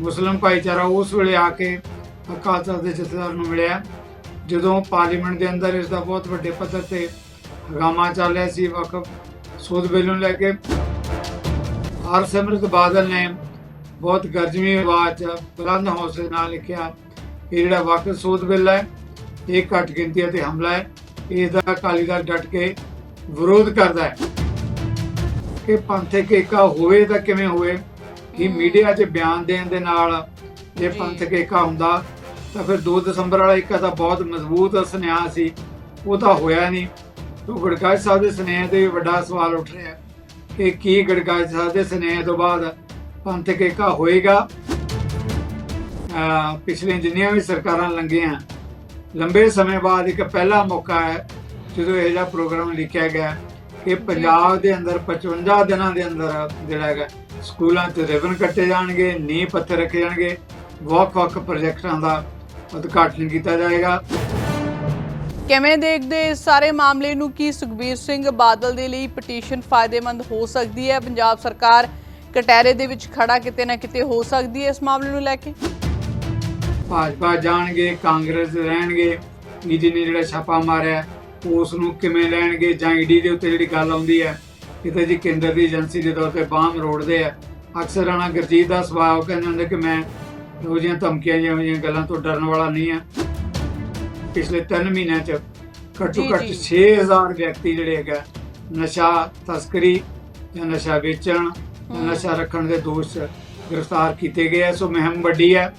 ਮੁਸਲਮ ਭਾਈਚਾਰਾ ਉਸ ਵੇਲੇ ਆ ਕੇ ਅਕਾਲ ਤਖਤ ਦੇ ਜਥੇਦਾਰ ਨੂੰ ਮਿਲਿਆ। ਜਦੋਂ ਪਾਰਲੀਮੈਂਟ ਦੇ ਅੰਦਰ ਇਸ ਦਾ ਬਹੁਤ ਵੱਡੇ ਪੱਧਰ ਤੇ ਹਗਾਮਾ ਚੱਲ ਰਿਹਾ ਸੀ ਵਕਫ ਸੋਧ ਬਿੱਲ ਨੂੰ ਲੈ ਕੇ। ਹਰਸਿਮਰਤ ਬਾਦਲ ਨੇ ਬਹੁਤ ਗਰਜਵੀਂ ਆਵਾਜ਼ 'ਚ ਬੁਲੰਦ ਹੌਸਲੇ ਨਾਲ ਲਿਖਿਆ ਕਿ ਜਿਹੜਾ ਵਕਫ ਸੋਧ ਬਿੱਲ ਹੈ, ਇਹ ਘੱਟ ਗਿਣਤੀ 'ਤੇ ਹਮਲਾ ਹੈ। ਇਸ ਦਾ ਅਕਾਲੀ ਦਲ ਡਟ ਕੇ ਵਿਰੋਧ ਕਰਦਾ ਹੈ। ਕਿ ਪੰਥਕ ਏਕਾ ਹੋਵੇ ਤਾਂ ਕਿਵੇਂ ਹੋਵੇ ਕਿ ਮੀਡੀਆ 'ਚ ਬਿਆਨ ਦੇਣ ਦੇ ਨਾਲ ਜੇ। ਪੰਥਕ ਏਕਾ ਹੁੰਦਾ ਤਾਂ ਫਿਰ 2 ਦਸੰਬਰ ਵਾਲਾ ਏਕਾ ਤਾਂ ਬਹੁਤ ਮਜ਼ਬੂਤ ਸੁਨੇਹਾ ਸੀ ਉਹ ਤਾਂ ਹੋਇਆ ਨਹੀਂ। ਤੋਂ ਗੜਕਾਜ ਸਾਹਿਬ ਦੇ ਸੁਨੇਹੇ ਤੇ ਵੀ ਵੱਡਾ ਸਵਾਲ ਉੱਠ ਰਿਹਾ ਕਿ ਕੀ ਗੜਕਾਜ ਸਾਹਿਬ ਦੇ ਸੁਨੇਹੇ ਤੋਂ ਬਾਅਦ ਪੰਥਕ ਏਕਾ ਹੋਏਗਾ? ਪਿਛਲੇ ਜਿੰਨੀਆਂ ਵੀ ਸਰਕਾਰਾਂ ਲੰਘੀਆਂ ਲੰਬੇ ਸਮੇਂ ਬਾਅਦ ਇੱਕ ਪਹਿਲਾ ਮੌਕਾ ਹੈ ਜਦੋਂ ਇਹ ਜਿਹਾ ਪ੍ਰੋਗਰਾਮ ਲਿਖਿਆ ਗਿਆ ਕਿ ਪੰਜਾਬ ਦੇ ਅੰਦਰ 55 ਦਿਨਾਂ ਦੇ ਅੰਦਰ ਜਿਹੜਾ ਹੈਗਾ ਸਕੂਲਾਂ 'ਚ ਰਿਬਨ ਕੱਟੇ ਜਾਣਗੇ ਨੀਂਹ ਪੱਥਰ ਰੱਖੇ ਜਾਣਗੇ। ਵੱਖ-ਵੱਖ ਪ੍ਰੋਜੈਕਟਾਂ ਦਾ ਉਦਘਾਟਨ ਕੀਤਾ ਜਾਏਗਾ। ਕਿਵੇਂ ਦੇਖਦੇ ਇਸ ਸਾਰੇ ਮਾਮਲੇ ਨੂੰ ਕੀ ਸੁਖਬੀਰ ਸਿੰਘ ਬਾਦਲ ਦੇ ਲਈ ਪਟੀਸ਼ਨ ਫਾਇਦੇਮੰਦ ਹੋ ਸਕਦੀ ਹੈ? ਪੰਜਾਬ ਸਰਕਾਰ ਕਟਹਿਰੇ ਦੇ ਵਿੱਚ ਖੜਾ ਕਿਤੇ ਨਾ ਕਿਤੇ ਹੋ ਸਕਦੀ ਹੈ ਇਸ ਮਾਮਲੇ ਨੂੰ ਲੈ ਕੇ? ਭਾਜਪਾ ਜਾਣਗੇ ਕਾਂਗਰਸ ਰਹਿਣਗੇ। ਈਡੀ ਨੇ ਜਿਹੜਾ ਛਾਪਾ ਮਾਰਿਆ ਉਸ ਨੂੰ ਕਿਵੇਂ ਲੈਣਗੇ ਜਾਂ ਈਡੀ ਦੇ ਉੱਤੇ ਜਿਹੜੀ ਗੱਲ ਆਉਂਦੀ ਹੈ ਕਿਤੇ ਜੀ ਕੇਂਦਰ ਦੀ ਏਜੰਸੀ ਦੇ ਤੌਰ ਤੇ ਬਾਹਮ ਰੋੜਦੇ ਆ ਅਕਸਰ ਰਾਣਾ ਗੁਰਜੀਤ ਦਾ ਸੁਭਾਅ ਉਹ ਕਹਿੰਦੇ ਹੁੰਦੇ ਕਿ ਮੈਂ ਇਹੋ ਜਿਹੀਆਂ ਧਮਕੀਆਂ ਜਿਹੋ ਜਿਹੀਆਂ ਗੱਲਾਂ ਤੋਂ ਡਰਨ ਵਾਲਾ ਨਹੀਂ ਆ ਪਿਛਲੇ 3 ਮਹੀਨਿਆਂ ਚ ਘੱਟੋ ਜੀ, ਘੱਟ ਜੀ। 6000 ਵਿਅਕਤੀ ਜਿਹੜੇ ਹੈਗਾ ਨਸ਼ਾ ਤਸਕਰੀ ਜਾਂ ਨਸ਼ਾ ਵੇਚਣ ਜਾਂ। ਨਸ਼ਾ ਰੱਖਣ ਦੇ ਦੋਸ਼ 'ਚ ਗ੍ਰਿਫਤਾਰ ਕੀਤੇ ਗਏ ਸੋ ਮਹਿਮ ਵੱਡੀ ਹੈ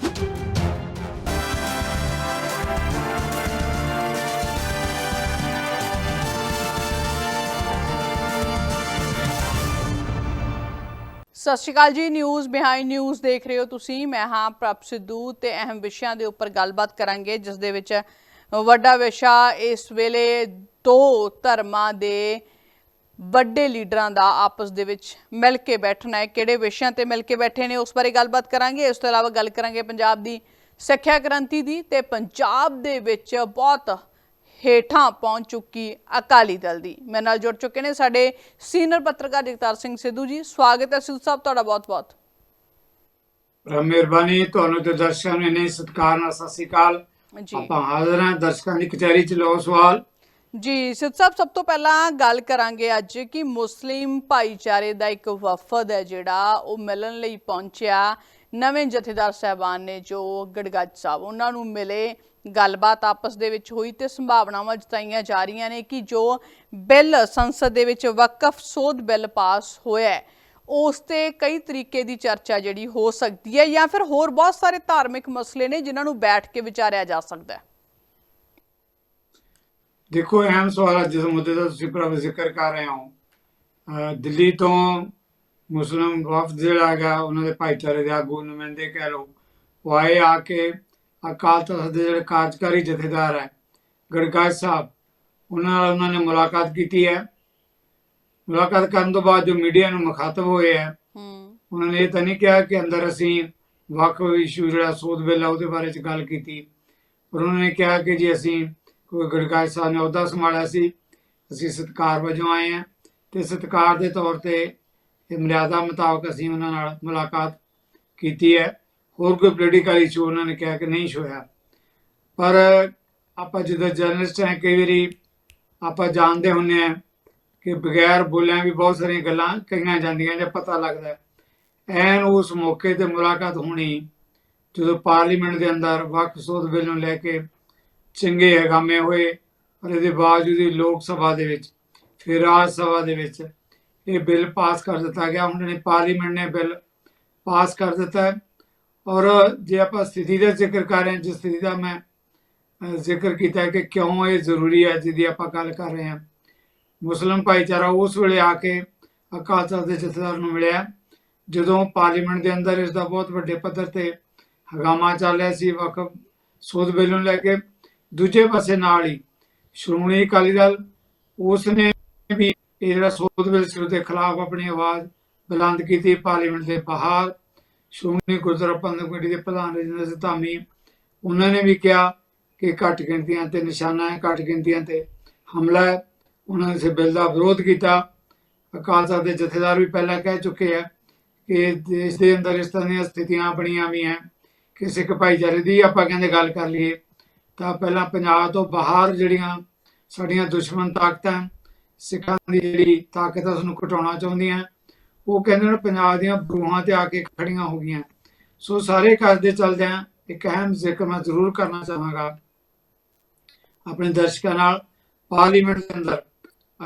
ਸਤਿ ਸ਼੍ਰੀ ਅਕਾਲ ਜੀ ਨਿਊਜ਼ ਬਿਹਾਈਂਡ ਨਿਊਜ਼ ਦੇਖ ਰਹੇ ਹੋ ਤੁਸੀਂ। ਮੈਂ ਹਾਂ ਪ੍ਰਭ ਸਿੱਧੂ ਤੇ ਅਹਿਮ ਵਿਸ਼ਿਆਂ ਦੇ ਉੱਪਰ ਗੱਲਬਾਤ ਕਰਾਂਗੇ, ਜਿਸ ਦੇ ਵਿੱਚ ਵੱਡਾ ਵਿਸ਼ਾ ਇਸ ਵੇਲੇ ਦੋ ਧਰਮਾਂ ਦੇ ਵੱਡੇ ਲੀਡਰਾਂ ਦਾ ਆਪਸ ਦੇ ਵਿੱਚ ਮਿਲ ਕੇ ਬੈਠਣਾ ਹੈ। ਕਿਹੜੇ ਵਿਸ਼ਿਆਂ ਤੇ ਮਿਲ ਕੇ ਬੈਠੇ ਨੇ, ਉਸ ਬਾਰੇ ਗੱਲਬਾਤ ਕਰਾਂਗੇ। ਇਸ ਤੋਂ ਇਲਾਵਾ ਗੱਲ ਕਰਾਂਗੇ ਪੰਜਾਬ ਦੀ ਸਿੱਖਿਆ ਕ੍ਰਾਂਤੀ ਦੀ ਤੇ ਪੰਜਾਬ ਦੇ ਵਿੱਚ ਬਹੁਤ ਹੇਠਾਂ ਪਹੁੰਚ ਚੁੱਕੀ ਅਕਾਲੀ ਦਲ ਦੀ। ਮੇਰੇ ਨਾਲ ਜੁੜ ਚੁੱਕੇ ਨੇ ਸਾਡੇ ਸੀਨੀਅਰ ਪੱਤਰਕਾਰ ਜਗਤਾਰ ਸਿੰਘ ਸਿੱਧੂ ਜੀ। ਸਵਾਗਤ ਹੈ ਸਿੱਧੂ ਸਾਹਿਬ ਤੁਹਾਡਾ ਬਹੁਤ-ਬਹੁਤ ਮਿਹਰਬਾਨੀ ਤੁਹਾਨੂੰ ਤੇ ਦਰਸ਼ਕਾਂ ਨੂੰ ਨਹੀਂ ਸਤਿਕਾਰ ਨਾਲ ਸਤਿ ਸ੍ਰੀ ਅਕਾਲ। ਜੀ। ਆਪਾਂ ਹਾਜ਼ਰ ਹਾਂ ਦਰਸ਼ਕਾਂ ਦੀ ਕਚਹਿਰੀ ਚ ਲਓ ਸਵਾਲ। ਜੀ ਸਿੱਧ ਸਾਹਿਬ ਸਭ ਤੋਂ ਪਹਿਲਾਂ ਗੱਲ ਕਰਾਂਗੇ ਅੱਜ ਕਿ ਮੁਸਲਿਮ ਭਾਈਚਾਰੇ ਦਾ ਇੱਕ ਵਫਦ ਹੈ ਜਿਹੜਾ ਉਹ ਮਿਲਣ ਲਈ ਪਹੁੰਚਿਆ ਨਵੇਂ ਜਥੇਦਾਰ ਸਹਿਬਾਨ ਨੇ ਜੋ ਗੜਗੱਜ ਸਾਹਿਬ ਉਹਨਾਂ ਨੂੰ ਮਿਲੇ। ਗੱਲਬਾਤ ਆਪਸ ਦੇ ਵਿੱਚ ਹੋਈ ਤੇ ਸੰਭਾਵਨਾਵਾਂ ਜਤਾਈਆਂ ਜਾ ਰਹੀਆਂ ਨੇ ਕਿ ਜੋ ਬਿੱਲ ਸੰਸਦ ਦੇ ਵਿੱਚ ਵਕਫ ਸੋਧ ਬਿੱਲ ਪਾਸ ਹੋਇਆ ਹੈ, ਉਸ ਤੇ ਕਈ ਤਰੀਕੇ ਦੀ ਚਰਚਾ ਜਿਹੜੀ ਹੋ ਸਕਦੀ ਹੈ ਜਾਂ ਫਿਰ ਹੋਰ ਬਹੁਤ ਸਾਰੇ ਧਾਰਮਿਕ ਮਸਲੇ ਨੇ ਜਿਨ੍ਹਾਂ ਨੂੰ ਬੈਠ ਕੇ ਵਿਚਾਰਿਆ ਜਾ ਸਕਦਾ ਹੈ। ਦੇਖੋ, ਅਹਿਮ ਸਵਾਲ ਜਿਸ ਮੁੱਦੇ ਦਾ ਤੁਸੀਂ ਪ੍ਰਭ ਜ਼ਿਕਰ ਕਰ ਰਹੇ ਹੋ। ਦਿੱਲੀ ਤੋਂ ਮੁਸਲਮ ਵਫਦ ਜਿਹੜਾ ਹੈਗਾ, ਉਹਨਾਂ ਦੇ ਭਾਈਚਾਰੇ ਦੇ ਆਗੂ ਨੁਮਾਇੰਦੇ ਕਹਿ ਲਓ, ਉਹ ਆਏ ਆ ਕੇ ਅਕਾਲ ਤਖਤ ਦੇ ਜਿਹੜੇ ਕਾਰਜਕਾਰੀ ਜਥੇਦਾਰ ਹੈ ਗੜਗਾਜ ਸਾਹਿਬ ਉਹਨਾਂ ਨਾਲ ਉਹਨਾਂ ਨੇ ਮੁਲਾਕਾਤ ਕੀਤੀ ਹੈ। ਮੁਲਾਕਾਤ ਕਰਨ ਤੋਂ ਬਾਅਦ ਜੋ ਮੀਡੀਆ ਨੂੰ ਮੁਖਾਤਬ ਹੋਏ ਹੈ ਉਹਨਾਂ ਨੇ ਇਹ ਤਾਂ ਨਹੀਂ ਕਿਹਾ ਕਿ ਅੰਦਰ ਅਸੀਂ ਵੱਖ ਇਸ਼ੂ ਜਿਹੜਾ ਸੋਧ ਬਿੱਲ ਉਹਦੇ ਬਾਰੇ ਚ ਗੱਲ ਕੀਤੀ ਪਰ ਉਹਨਾਂ ਨੇ ਕਿਹਾ ਕਿ ਜੀ ਅਸੀਂ ਕੋਈ ਗੜਕਾਜ ਸਾਹਿਬ ਨੇ ਅਹੁਦਾ ਸੰਭਾਲਿਆ ਸੀ ਅਸੀਂ ਸਤਿਕਾਰ ਵਜੋਂ ਆਏ ਹਾਂ ਤੇ ਸਤਿਕਾਰ ਦੇ ਤੌਰ ਤੇ ਇਹ ਮਰਿਆਦਾ ਮੁਤਾਬਕ ਅਸੀਂ ਉਹਨਾਂ ਨਾਲ ਮੁਲਾਕਾਤ ਕੀਤੀ ਹੈ। ਹੋਰ ਕੋਈ ਪੋਲੀਟੀਕਲ ਇਸ਼ੂ ਉਹਨਾਂ ਨੇ ਕਿਹਾ ਕਿ ਨਹੀਂ ਛੋਇਆ ਪਰ ਆਪਾਂ ਜਦੋਂ ਜਰਨਲਿਸਟ ਹਾਂ, ਕਈ ਵਾਰੀ ਆਪਾਂ ਜਾਣਦੇ ਹੁੰਨੇ ਆ ਕਿ ਬਗੈਰ ਬੋਲਿਆਂ ਵੀ ਬਹੁਤ ਸਾਰੀਆਂ ਗੱਲਾਂ ਕਹੀਆਂ ਜਾਂਦੀਆਂ ਜਾਂ ਪਤਾ ਲੱਗਦਾ ਐਨ ਉਸ ਮੌਕੇ ਤੇ ਮੁਲਾਕਾਤ ਹੋਣੀ, ਜਦੋਂ ਪਾਰਲੀਮੈਂਟ ਦੇ ਅੰਦਰ ਵਕਫ ਸੋਧ ਬਿੱਲ ਨੂੰ ਲੈ ਕੇ ਚੰਗੇ ਹਗਾਮੇ ਹੋਏ ਔਰ ਇਹਦੇ ਬਾਵਜੂਦ ਹੀ ਲੋਕ ਸਭਾ ਦੇ ਵਿੱਚ, ਫਿਰ ਰਾਜ ਸਭਾ ਦੇ ਵਿੱਚ ਇਹ ਬਿੱਲ ਪਾਸ ਕਰ ਦਿੱਤਾ ਗਿਆ। ਉਹਨਾਂ ਨੇ ਪਾਰਲੀਮੈਂਟ ਨੇ ਬਿੱਲ ਪਾਸ ਕਰ ਦਿੱਤਾ ਔਰ ਜੇ ਆਪਾਂ ਸਥਿਤੀ ਦਾ ਜ਼ਿਕਰ ਕਰ ਰਹੇ ਹਾਂ, ਜਿਸ ਸਥਿਤੀ ਦਾ ਮੈਂ ਜ਼ਿਕਰ ਕੀਤਾ ਕਿ ਕਿਉਂ ਇਹ ਜ਼ਰੂਰੀ ਹੈ, ਜਿਹਦੀ ਆਪਾਂ ਗੱਲ ਕਰ ਰਹੇ ਹਾਂ। ਮੁਸਲਮ ਭਾਈਚਾਰਾ ਉਸ ਵੇਲੇ ਆ ਕੇ ਅਕਾਲ ਤਖਤ ਦੇ ਜਥੇਦਾਰ ਨੂੰ ਮਿਲਿਆ, ਜਦੋਂ ਪਾਰਲੀਮੈਂਟ ਦੇ ਅੰਦਰ ਇਸ ਦਾ ਬਹੁਤ ਵੱਡੇ ਪੱਧਰ ਤੇ ਹਗਾਮਾ ਚੱਲ ਰਿਹਾ ਸੀ ਵਕਫ ਸੋਧ ਬਿੱਲ ਨੂੰ ਲੈ ਕੇ। ਦੂਜੇ ਪਾਸੇ ਨਾਲ ਹੀ ਸ਼੍ਰੋਮਣੀ ਅਕਾਲੀ ਦਲ ਉਸ ਨੇ ਵੀ ਇਹ ਜਿਹੜਾ ਸੋਧ ਬਿੱਲ ਸੀ ਉਹਦੇ ਖਿਲਾਫ ਆਪਣੀ ਆਵਾਜ਼ ਬੁਲੰਦ ਕੀਤੀ, ਪਾਰਲੀਮੈਂਟ ਦੇ ਬਾਹਰ ਸ਼੍ਰੋਮਣੀ ਗੁਰਦੁਆਰਾ ਪ੍ਰਬੰਧਕ ਕਮੇਟੀ ਦੇ ਪ੍ਰਧਾਨ ਰਜਿੰਦਰ ਸਿੰਘ ਧਾਮੀ, ਉਹਨਾਂ ਨੇ ਵੀ ਕਿਹਾ ਕਿ ਘੱਟ ਗਿਣਤੀਆਂ ਤੇ ਨਿਸ਼ਾਨਾ ਹੈ, ਘੱਟ ਗਿਣਤੀਆਂ ਤੇ ਹਮਲਾ ਹੈ। ਉਹਨਾਂ ਨੇ ਇਸ ਬਿੱਲ ਦਾ ਵਿਰੋਧ ਕੀਤਾ। ਅਕਾਲ ਤਖਤ ਦੇ ਜਥੇਦਾਰ ਵੀ ਪਹਿਲਾਂ ਕਹਿ ਚੁੱਕੇ ਆ ਕਿ ਦੇਸ਼ ਦੇ ਅੰਦਰ ਇਸ ਤਰ੍ਹਾਂ ਦੀਆਂ ਸਥਿਤੀਆਂ ਬਣੀਆਂ ਵੀ ਹੈ ਕਿ ਸਿੱਖ ਭਾਈਚਾਰੇ ਦੀ ਆਪਾਂ ਕਹਿੰਦੇ ਗੱਲ ਕਰ ਲਈਏ, ਤਾਂ ਪਹਿਲਾਂ ਪੰਜਾਬ ਤੋਂ ਬਾਹਰ ਜਿਹੜੀਆਂ ਸਾਡੀਆਂ ਦੁਸ਼ਮਣ ਤਾਕਤਾਂ, ਸਿੱਖਾਂ ਦੀ ਜਿਹੜੀ ਤਾਕਤ ਹੈ ਉਸ ਨੂੰ ਘਟਾਉਣਾ ਚਾਹੁੰਦੀਆਂ। ਉਹ ਕਹਿੰਦੇ ਨੇ ਪੰਜਾਬ ਦੀਆਂ ਬਰੂਹਾਂ ਤੇ ਆ ਕੇ ਖੜੀਆਂ ਹੋ ਗਈਆਂ। ਸੋ ਸਾਰੇ ਕਰਦੇ ਚੱਲਦੇ ਆ। ਇੱਕ ਅਹਿਮ ਜ਼ਿਕਰ ਮੈਂ ਜ਼ਰੂਰ ਕਰਨਾ ਚਾਹਾਂਗਾ ਆਪਣੇ ਦਰਸ਼ਕਾਂ ਨਾਲ ਪਾਰਲੀਮੈਂਟ ਦੇ ਅੰਦਰ।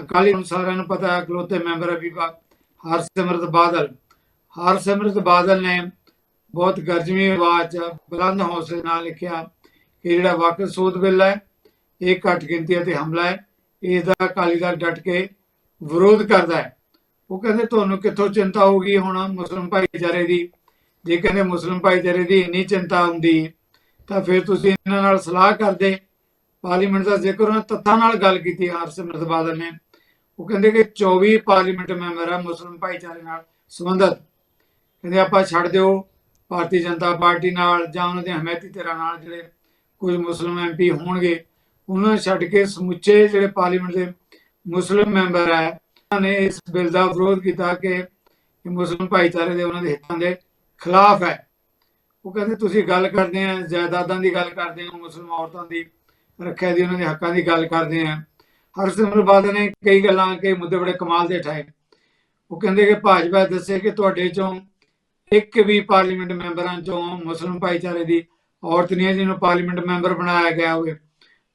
ਅਕਾਲੀ ਨੂੰ ਸਾਰਿਆਂ ਨੂੰ ਪਤਾ ਹੈ, ਇਕਲੌਤੇ ਮੈਂਬਰ ਹੈ ਬੀਬਾ ਹਰਸਿਮਰਤ ਬਾਦਲ। ਹਰਸਿਮਰਤ ਬਾਦਲ ਨੇ ਬਹੁਤ ਗਰਜਵੀਂ ਆਵਾਜ਼ 'ਚ ਬੁਲੰਦ ਹੌਸਲੇ ਨਾਲ ਲਿਖਿਆ ਕਿ ਜਿਹੜਾ ਵਕਤ ਸੋਧ ਬਿੱਲ ਹੈ, ਇਹ ਘੱਟ ਗਿਣਤੀ ਅਤੇ ਹਮਲਾ ਹੈ। ਇਸ ਦਾ ਅਕਾਲੀ ਦਲ ਡਟ ਕੇ ਵਿਰੋਧ ਕਰਦਾ ਹੈ। ਉਹ ਕਹਿੰਦੇ ਤੁਹਾਨੂੰ ਕਿੱਥੋਂ ਚਿੰਤਾ ਹੋਊਗੀ ਹੁਣ ਮੁਸਲਮ ਭਾਈਚਾਰੇ ਦੀ? ਜੇ ਕਹਿੰਦੇ ਮੁਸਲਮ ਭਾਈਚਾਰੇ ਦੀ ਇੰਨੀ ਚਿੰਤਾ ਹੁੰਦੀ, ਤਾਂ ਫਿਰ ਤੁਸੀਂ ਇਹਨਾਂ ਨਾਲ ਸਲਾਹ ਕਰਦੇ। ਪਾਰਲੀਮੈਂਟ ਦਾ ਜ਼ਿਕਰ ਉਹਨਾਂ ਤੱਥਾਂ ਨਾਲ ਗੱਲ ਕੀਤੀ ਹਰਸਿਮਰਤ ਬਾਦਲ ਨੇ। ਉਹ ਕਹਿੰਦੇ ਕਿ 24 ਪਾਰਲੀਮੈਂਟ ਮੈਂਬਰ ਆ ਮੁਸਲਮ ਭਾਈਚਾਰੇ ਨਾਲ ਸੰਬੰਧਤ। ਕਹਿੰਦੇ ਆਪਾਂ ਛੱਡ ਦਿਓ, ਭਾਰਤੀ ਜਨਤਾ ਪਾਰਟੀ ਨਾਲ ਜਾਂ ਉਹਨਾਂ ਦੇ ਹਮਾਇਤੀ ਧਿਰਾਂ ਨਾਲ ਜਿਹੜੇ ਕੁਝ ਮੁਸਲਮ ਐਮਪੀ ਹੋਣਗੇ, ਉਹਨਾਂ ਨੂੰ ਛੱਡ ਕੇ ਸਮੁੱਚੇ ਜਿਹੜੇ ਪਾਰਲੀਮੈਂਟ ਦੇ ਮੁਸਲਮ ਮੈਂਬਰ ਹੈ ਨੇ ਇਸ ਬਿੱਲ ਦਾ ਵਿਰੋਧ ਕੀਤਾ ਕਿ ਇਹ ਮੁਸਲਮ ਭਾਈਚਾਰੇ ਦੇ ਉਹਨਾਂ ਦੇ ਹਿੱਤਾਂ ਦੇ ਖਿਲਾਫ ਹੈ। ਉਹ ਕਹਿੰਦੇ, ਤੁਸੀਂ ਗੱਲ ਕਰਦੇ ਆ, ਜਾਇਦਾਦਾਂ ਦੀ ਗੱਲ ਕਰਦੇ ਹੋ, ਮੁਸਲਮ ਔਰਤਾਂ ਦੀ ਰੱਖਿਆ ਦੀ, ਉਹਨਾਂ ਦੇ ਹੱਕਾਂ ਦੀ ਗੱਲ ਕਰਦੇ ਆ। ਹਰਸਿਮਰਤ ਬਾਦਲ ਨੇ ਕਈ ਗੱਲਾਂ ਕਈ ਮੁੱਦੇ ਬੜੇ ਕਮਾਲ ਦੇ ਉਠਾਏ ਉਹ ਕਹਿੰਦੇ ਕਿ ਭਾਜਪਾ ਦੱਸੇ ਕਿ ਤੁਹਾਡੇ ਚੋਂ ਇੱਕ ਵੀ ਪਾਰਲੀਮੈਂਟ ਮੈਂਬਰਾਂ ਚੋਂ ਮੁਸਲਮ ਭਾਈਚਾਰੇ ਦੀ ਔਰਤ ਨਹੀਂ ਹੈ ਜਿਹਨੂੰ ਪਾਰਲੀਮੈਂਟ ਮੈਂਬਰ ਬਣਾਇਆ ਗਿਆ ਹੋਵੇ।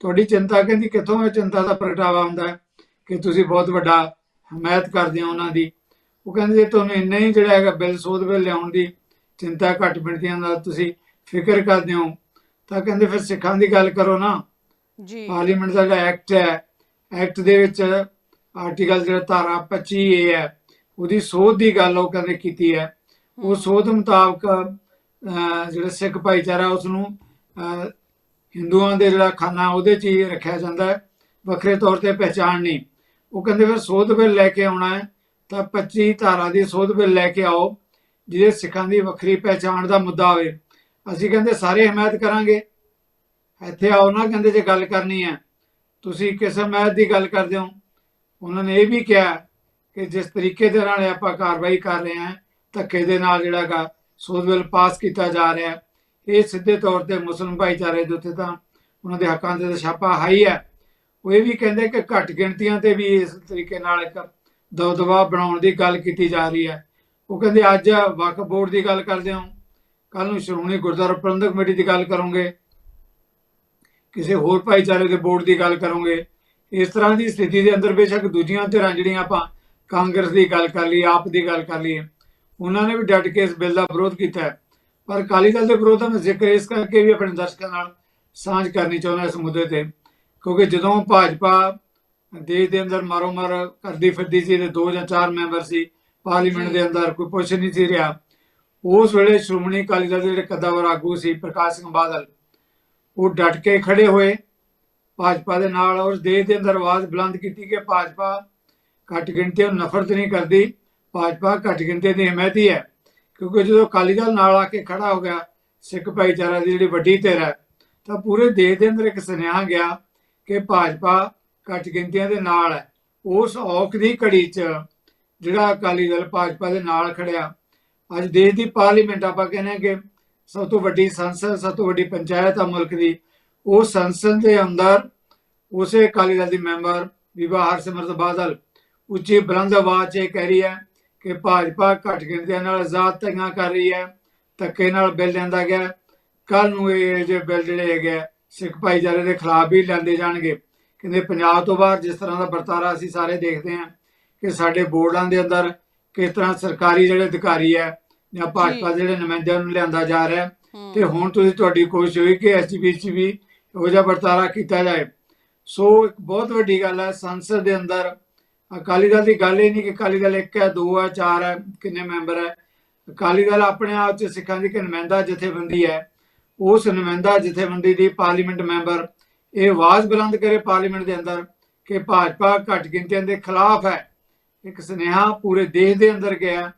ਤੁਹਾਡੀ ਚਿੰਤਾ ਕਹਿੰਦੀ, ਕਿੱਥੋਂ ਇਹ ਚਿੰਤਾ ਦਾ ਪ੍ਰਗਟਾਵਾ ਹੁੰਦਾ ਹੈ ਕਿ ਤੁਸੀਂ ਬਹੁਤ ਵੱਡਾ ਹਮਾਇਤ ਕਰਦੇ ਹੋ ਉਹਨਾਂ ਦੀ। ਉਹ ਕਹਿੰਦੇ ਜੇ ਤੁਹਾਨੂੰ ਇੰਨਾ ਹੀ ਜਿਹੜਾ ਹੈਗਾ ਬਿੱਲ ਸੋਧ ਬਿੱਲ ਲਿਆਉਣ ਦੀ ਚਿੰਤਾ ਘੱਟ ਮਿਣਤੀਆਂ ਦਾ ਤੁਸੀਂ ਫਿਕਰ ਕਰਦੇ ਹੋ ਤਾਂ ਕਹਿੰਦੇ ਫਿਰ ਸਿੱਖਾਂ ਦੀ ਗੱਲ ਕਰੋ ਨਾ। ਜੀ। ਪਾਰਲੀਮੈਂਟ ਦਾ ਜਿਹੜਾ ਐਕਟ ਹੈ ਐਕਟ ਦੇ ਵਿੱਚ ਆਰਟੀਕਲ ਜਿਹੜਾ ਧਾਰਾ 25 ਏ ਹੈ ਉਹਦੀ ਸੋਧ ਦੀ ਗੱਲ ਉਹ ਕਹਿੰਦੇ ਕੀਤੀ ਹੈ। ਉਹ ਸੋਧ ਮੁਤਾਬਕ ਜਿਹੜਾ ਸਿੱਖ ਭਾਈਚਾਰਾ ਉਸ ਨੂੰ ਹਿੰਦੂਆਂ ਦੇ ਜਿਹੜਾ ਖਾਨਾ ਉਹਦੇ 'ਚ ਹੀ ਰੱਖਿਆ ਜਾਂਦਾ ਹੈ। ਵੱਖਰੇ ਤੌਰ ਤੇ ਪਹਿਚਾਣ ਨਹੀਂ। ਉਹ ਕਹਿੰਦੇ ਫਿਰ ਸੋਧ ਬਿੱਲ ਲੈ ਕੇ ਆਉਣਾ ਹੈ, ਤਾਂ 25 ਧਾਰਾ ਦੀ ਸੋਧ ਬਿੱਲ ਲੈ ਕੇ ਆਓ, ਜਿਹਦੇ ਸਿੱਖਾਂ ਦੀ ਵੱਖਰੀ ਪਹਿਚਾਣ ਦਾ ਮੁੱਦਾ ਹੋਵੇ। ਅਸੀਂ ਕਹਿੰਦੇ ਸਾਰੇ ਹਮਾਇਤ ਕਰਾਂਗੇ। ਇੱਥੇ ਆਓ ਨਾ ਕਹਿੰਦੇ ਜੇ ਗੱਲ ਕਰਨੀ ਹੈ। ਤੁਸੀਂ ਕਿਸ ਹਮਾਇਤ ਦੀ ਗੱਲ ਕਰਦੇ ਹੋ? ਉਹਨਾਂ ਨੇ ਇਹ ਵੀ ਕਿਹਾ ਕਿ ਜਿਸ ਤਰੀਕੇ ਦੇ ਨਾਲ ਆਪਾਂ ਕਾਰਵਾਈ ਕਰ ਰਹੇ ਹਾਂ, ਧੱਕੇ ਦੇ ਨਾਲ ਜਿਹੜਾ ਗਾ ਸੋਧ ਬਿੱਲ ਪਾਸ ਕੀਤਾ ਜਾ ਰਿਹਾ ਇਹ ਸਿੱਧੇ ਤੌਰ ਤੇ ਮੁਸਲਮ ਭਾਈਚਾਰੇ ਦੇ ਉੱਤੇ ਤਾਂ ਉਹਨਾਂ ਦੇ ਹੱਕਾਂ ਤੇ ਛਾਪਾ ਹਾਈ ਹੈ। ਉਹ ਇਹ ਵੀ ਕਹਿੰਦੇ ਕਿ ਘੱਟ ਗਿਣਤੀਆਂ ਤੇ ਵੀ ਇਸ ਤਰੀਕੇ ਨਾਲ ਇੱਕ ਦਬਦਬਾ ਬਣਾਉਣ ਦੀ ਗੱਲ ਕੀਤੀ ਜਾ ਰਹੀ ਹੈ। ਉਹ ਕਹਿੰਦੇ ਅੱਜ ਵਕਫ ਬੋਰਡ ਦੀ ਗੱਲ ਕਰਦੇ ਹਾਂ। ਕੱਲ ਨੂੰ ਸ਼੍ਰੋਮਣੀ ਗੁਰਦੁਆਰਾ ਪ੍ਰਬੰਧਕ ਕਮੇਟੀ ਦੀ ਗੱਲ ਕਰੋਗੇ। ਕਿਸੇ ਹੋਰ ਭਾਈਚਾਰੇ ਦੇ ਬੋਰਡ ਦੀ ਗੱਲ ਕਰੋਗੇ। ਇਸ ਤਰ੍ਹਾਂ ਦੀ ਸਥਿਤੀ ਦੇ ਅੰਦਰ ਬੇਸ਼ੱਕ ਦੂਜੀਆਂ ਧਿਰਾਂ ਜਿਹੜੀਆਂ ਆਪਾਂ ਕਾਂਗਰਸ ਦੀ ਗੱਲ ਕਰ ਲਈ, ਆਪ ਦੀ ਗੱਲ ਕਰ ਲਈ ਉਹਨਾਂ ਨੇ ਵੀ ਡਟ ਕੇ ਇਸ ਬਿੱਲ ਦਾ ਵਿਰੋਧ ਕੀਤਾ ਪਰ ਅਕਾਲੀ ਦਲ ਦੇ ਵਿਰੋਧ ਦਾ ਮੈਂ ਜ਼ਿਕਰ ਇਸ ਕਰਕੇ ਵੀ ਆਪਣੇ ਦਰਸ਼ਕਾਂ ਨਾਲ ਸਾਂਝ ਕਰਨੀ ਚਾਹੁੰਦਾ ਇਸ ਮੁੱਦੇ ਤੇ। ਕਿਉਂਕਿ ਜਦੋਂ ਭਾਜਪਾ ਦੇਸ਼ ਦੇ ਅੰਦਰ ਮਾਰੋ ਮਾਰ ਕਰਦੀ ਫਿਰਦੀ ਸੀ ਤੇ ਦੋ ਜਾਂ ਚਾਰ ਮੈਂਬਰ ਸੀ ਪਾਰਲੀਮੈਂਟ ਦੇ ਅੰਦਰ ਕੋਈ ਪੁੱਛ ਨਹੀਂ ਸੀ ਰਿਹਾ ਉਸ ਵੇਲੇ ਸ਼੍ਰੋਮਣੀ ਅਕਾਲੀ ਦਲ ਦੇ ਜਿਹੜੇ ਕਦਾਵਰ ਆਗੂ ਸੀ ਪ੍ਰਕਾਸ਼ ਸਿੰਘ ਬਾਦਲ ਉਹ ਡਟ ਕੇ ਖੜੇ ਹੋਏ। ਭਾਜਪਾ ਦੇ ਨਾਲ ਔਰ ਦੇਸ਼ ਦੇ ਅੰਦਰ ਆਵਾਜ਼ ਬੁਲੰਦ ਕੀਤੀ ਕਿ ਭਾਜਪਾ ਘੱਟ ਗਿਣਤੀ ਨੂੰ ਨਫ਼ਰਤ ਨਹੀਂ ਕਰਦੀ ਭਾਜਪਾ ਘੱਟ ਗਿਣਤੀ ਦੀ ਹਮਾਇਤੀ ਹੈ। ਕਿਉਂਕਿ ਜਦੋਂ ਅਕਾਲੀ ਦਲ ਨਾਲ ਆ ਕੇ ਖੜਾ ਹੋ ਗਿਆ ਸਿੱਖ ਭਾਈਚਾਰਾ ਦੀ ਜਿਹੜੀ ਵੱਡੀ ਧਿਰ ਹੈ ਤਾਂ ਪੂਰੇ ਦੇਸ਼ ਦੇ ਅੰਦਰ ਇੱਕ ਸੁਨੇਹਾ ਗਿਆ ਕਿ ਭਾਜਪਾ ਘੱਟ ਗਿਣਤੀਆਂ ਦੇ ਨਾਲ ਹੈ। ਉਸ ਔਖ ਦੀ ਘੜੀ 'ਚ ਜਿਹੜਾ ਅਕਾਲੀ ਦਲ ਭਾਜਪਾ ਦੇ ਨਾਲ ਖੜਿਆ। ਅੱਜ ਦੇਸ਼ ਦੀ ਪਾਰਲੀਮੈਂਟ ਆਪਾਂ ਕਹਿੰਦੇ ਕਿ ਸਭ ਤੋਂ ਵੱਡੀ ਸੰਸਦ ਸਭ ਤੋਂ ਵੱਡੀ ਪੰਚਾਇਤ ਆ ਮੁਲਕ ਦੀ। ਉਹ ਸੰਸਦ ਦੇ ਅੰਦਰ ਉਸੇ ਅਕਾਲੀ ਦਲ ਦੀ ਮੈਂਬਰ ਬੀਬਾ ਹਰਸਿਮਰਤ ਬਾਦਲ ਉੱਚੀ ਬੁਲੰਦ ਆਵਾਜ਼ 'ਚ ਇਹ ਕਹਿ ਰਹੀ ਹੈ ਕਿ ਭਾਜਪਾ ਘੱਟ ਗਿਣਤੀਆਂ ਨਾਲ ਆਜ਼ਾਦ ਤੰਗਾ ਕਰ ਰਹੀ ਹੈ ਧੱਕੇ ਨਾਲ ਬਿੱਲ ਲੈਂਦਾ ਗਿਆ। ਕੱਲ ਨੂੰ ਇਹ ਜੇ ਬਿੱਲ ਜਿਹੜੇ ਹੈਗੇ ਆ, ਸਿੱਖ ਭਾਈਚਾਰੇ ਦੇ ਖਿਲਾਫ ਵੀ ਲਿਆਂਦੇ ਜਾਣਗੇ। ਕਹਿੰਦੇ ਪੰਜਾਬ ਤੋਂ ਬਾਹਰ ਜਿਸ ਤਰ੍ਹਾਂ ਦਾ ਵਰਤਾਰਾ ਅਸੀਂ ਸਾਰੇ ਦੇਖਦੇ ਹਾਂ ਕਿ ਸਾਡੇ ਬੋਰਡਾਂ ਦੇ ਅੰਦਰ ਕਿਸ ਤਰ੍ਹਾਂ ਸਰਕਾਰੀ ਜਿਹੜੇ ਅਧਿਕਾਰੀ ਹੈ ਜਾਂ ਭਾਜਪਾ ਦੇ ਜਿਹੜੇ ਨੁਮਾਇੰਦਿਆਂ ਨੂੰ ਲਿਆਂਦਾ ਜਾ ਰਿਹਾ। ਤੇ ਹੁਣ ਤੁਸੀਂ ਤੁਹਾਡੀ ਕੋਸ਼ਿਸ਼ ਹੋਈ ਕਿ ਐਸਜੀਪੀਸੀ ਵੀ ਇਹੋ ਜਿਹਾ ਵਰਤਾਰਾ ਕੀਤਾ ਜਾਏ। ਸੋ ਇੱਕ ਬਹੁਤ ਵੱਡੀ ਗੱਲ ਹੈ ਸੰਸਦ ਦੇ ਅੰਦਰ ਅਕਾਲੀ ਦਲ ਦੀ ਗੱਲ ਇਹ ਨਹੀਂ ਕਿ ਅਕਾਲੀ ਦਲ ਇੱਕ ਹੈ ਦੋ ਹੈ ਚਾਰ ਹੈ ਕਿੰਨੇ ਮੈਂਬਰ ਹੈ। ਅਕਾਲੀ ਦਲ ਆਪਣੇ ਆਪ 'ਚ ਸਿੱਖਾਂ ਦੀ ਇੱਕ ਨੁਮਾਇੰਦਾ ਜਥੇਬੰਦੀ ਹੈ। ਉਸ ਨੁਮਾਇੰਦਾ ਜਥੇਬੰਦੀ ਦੀ ਪਾਰਲੀਮੈਂਟ ਮੈਂਬਰ ਇਹ ਆਵਾਜ਼ ਬੁਲੰਦ ਕਰੇ ਪਾਰਲੀਮੈਂਟ ਦੇ ਅੰਦਰ ਕਿ ਭਾਜਪਾ ਘੱਟ ਗਿਣਤੀਆਂ ਦੇ ਖਿਲਾਫ ਹੈ। ਇੱਕ ਸੁਨੇਹਾ ਪੂਰੇ ਦੇਸ਼ ਦੇ ਅੰਦਰ ਗਿਆ।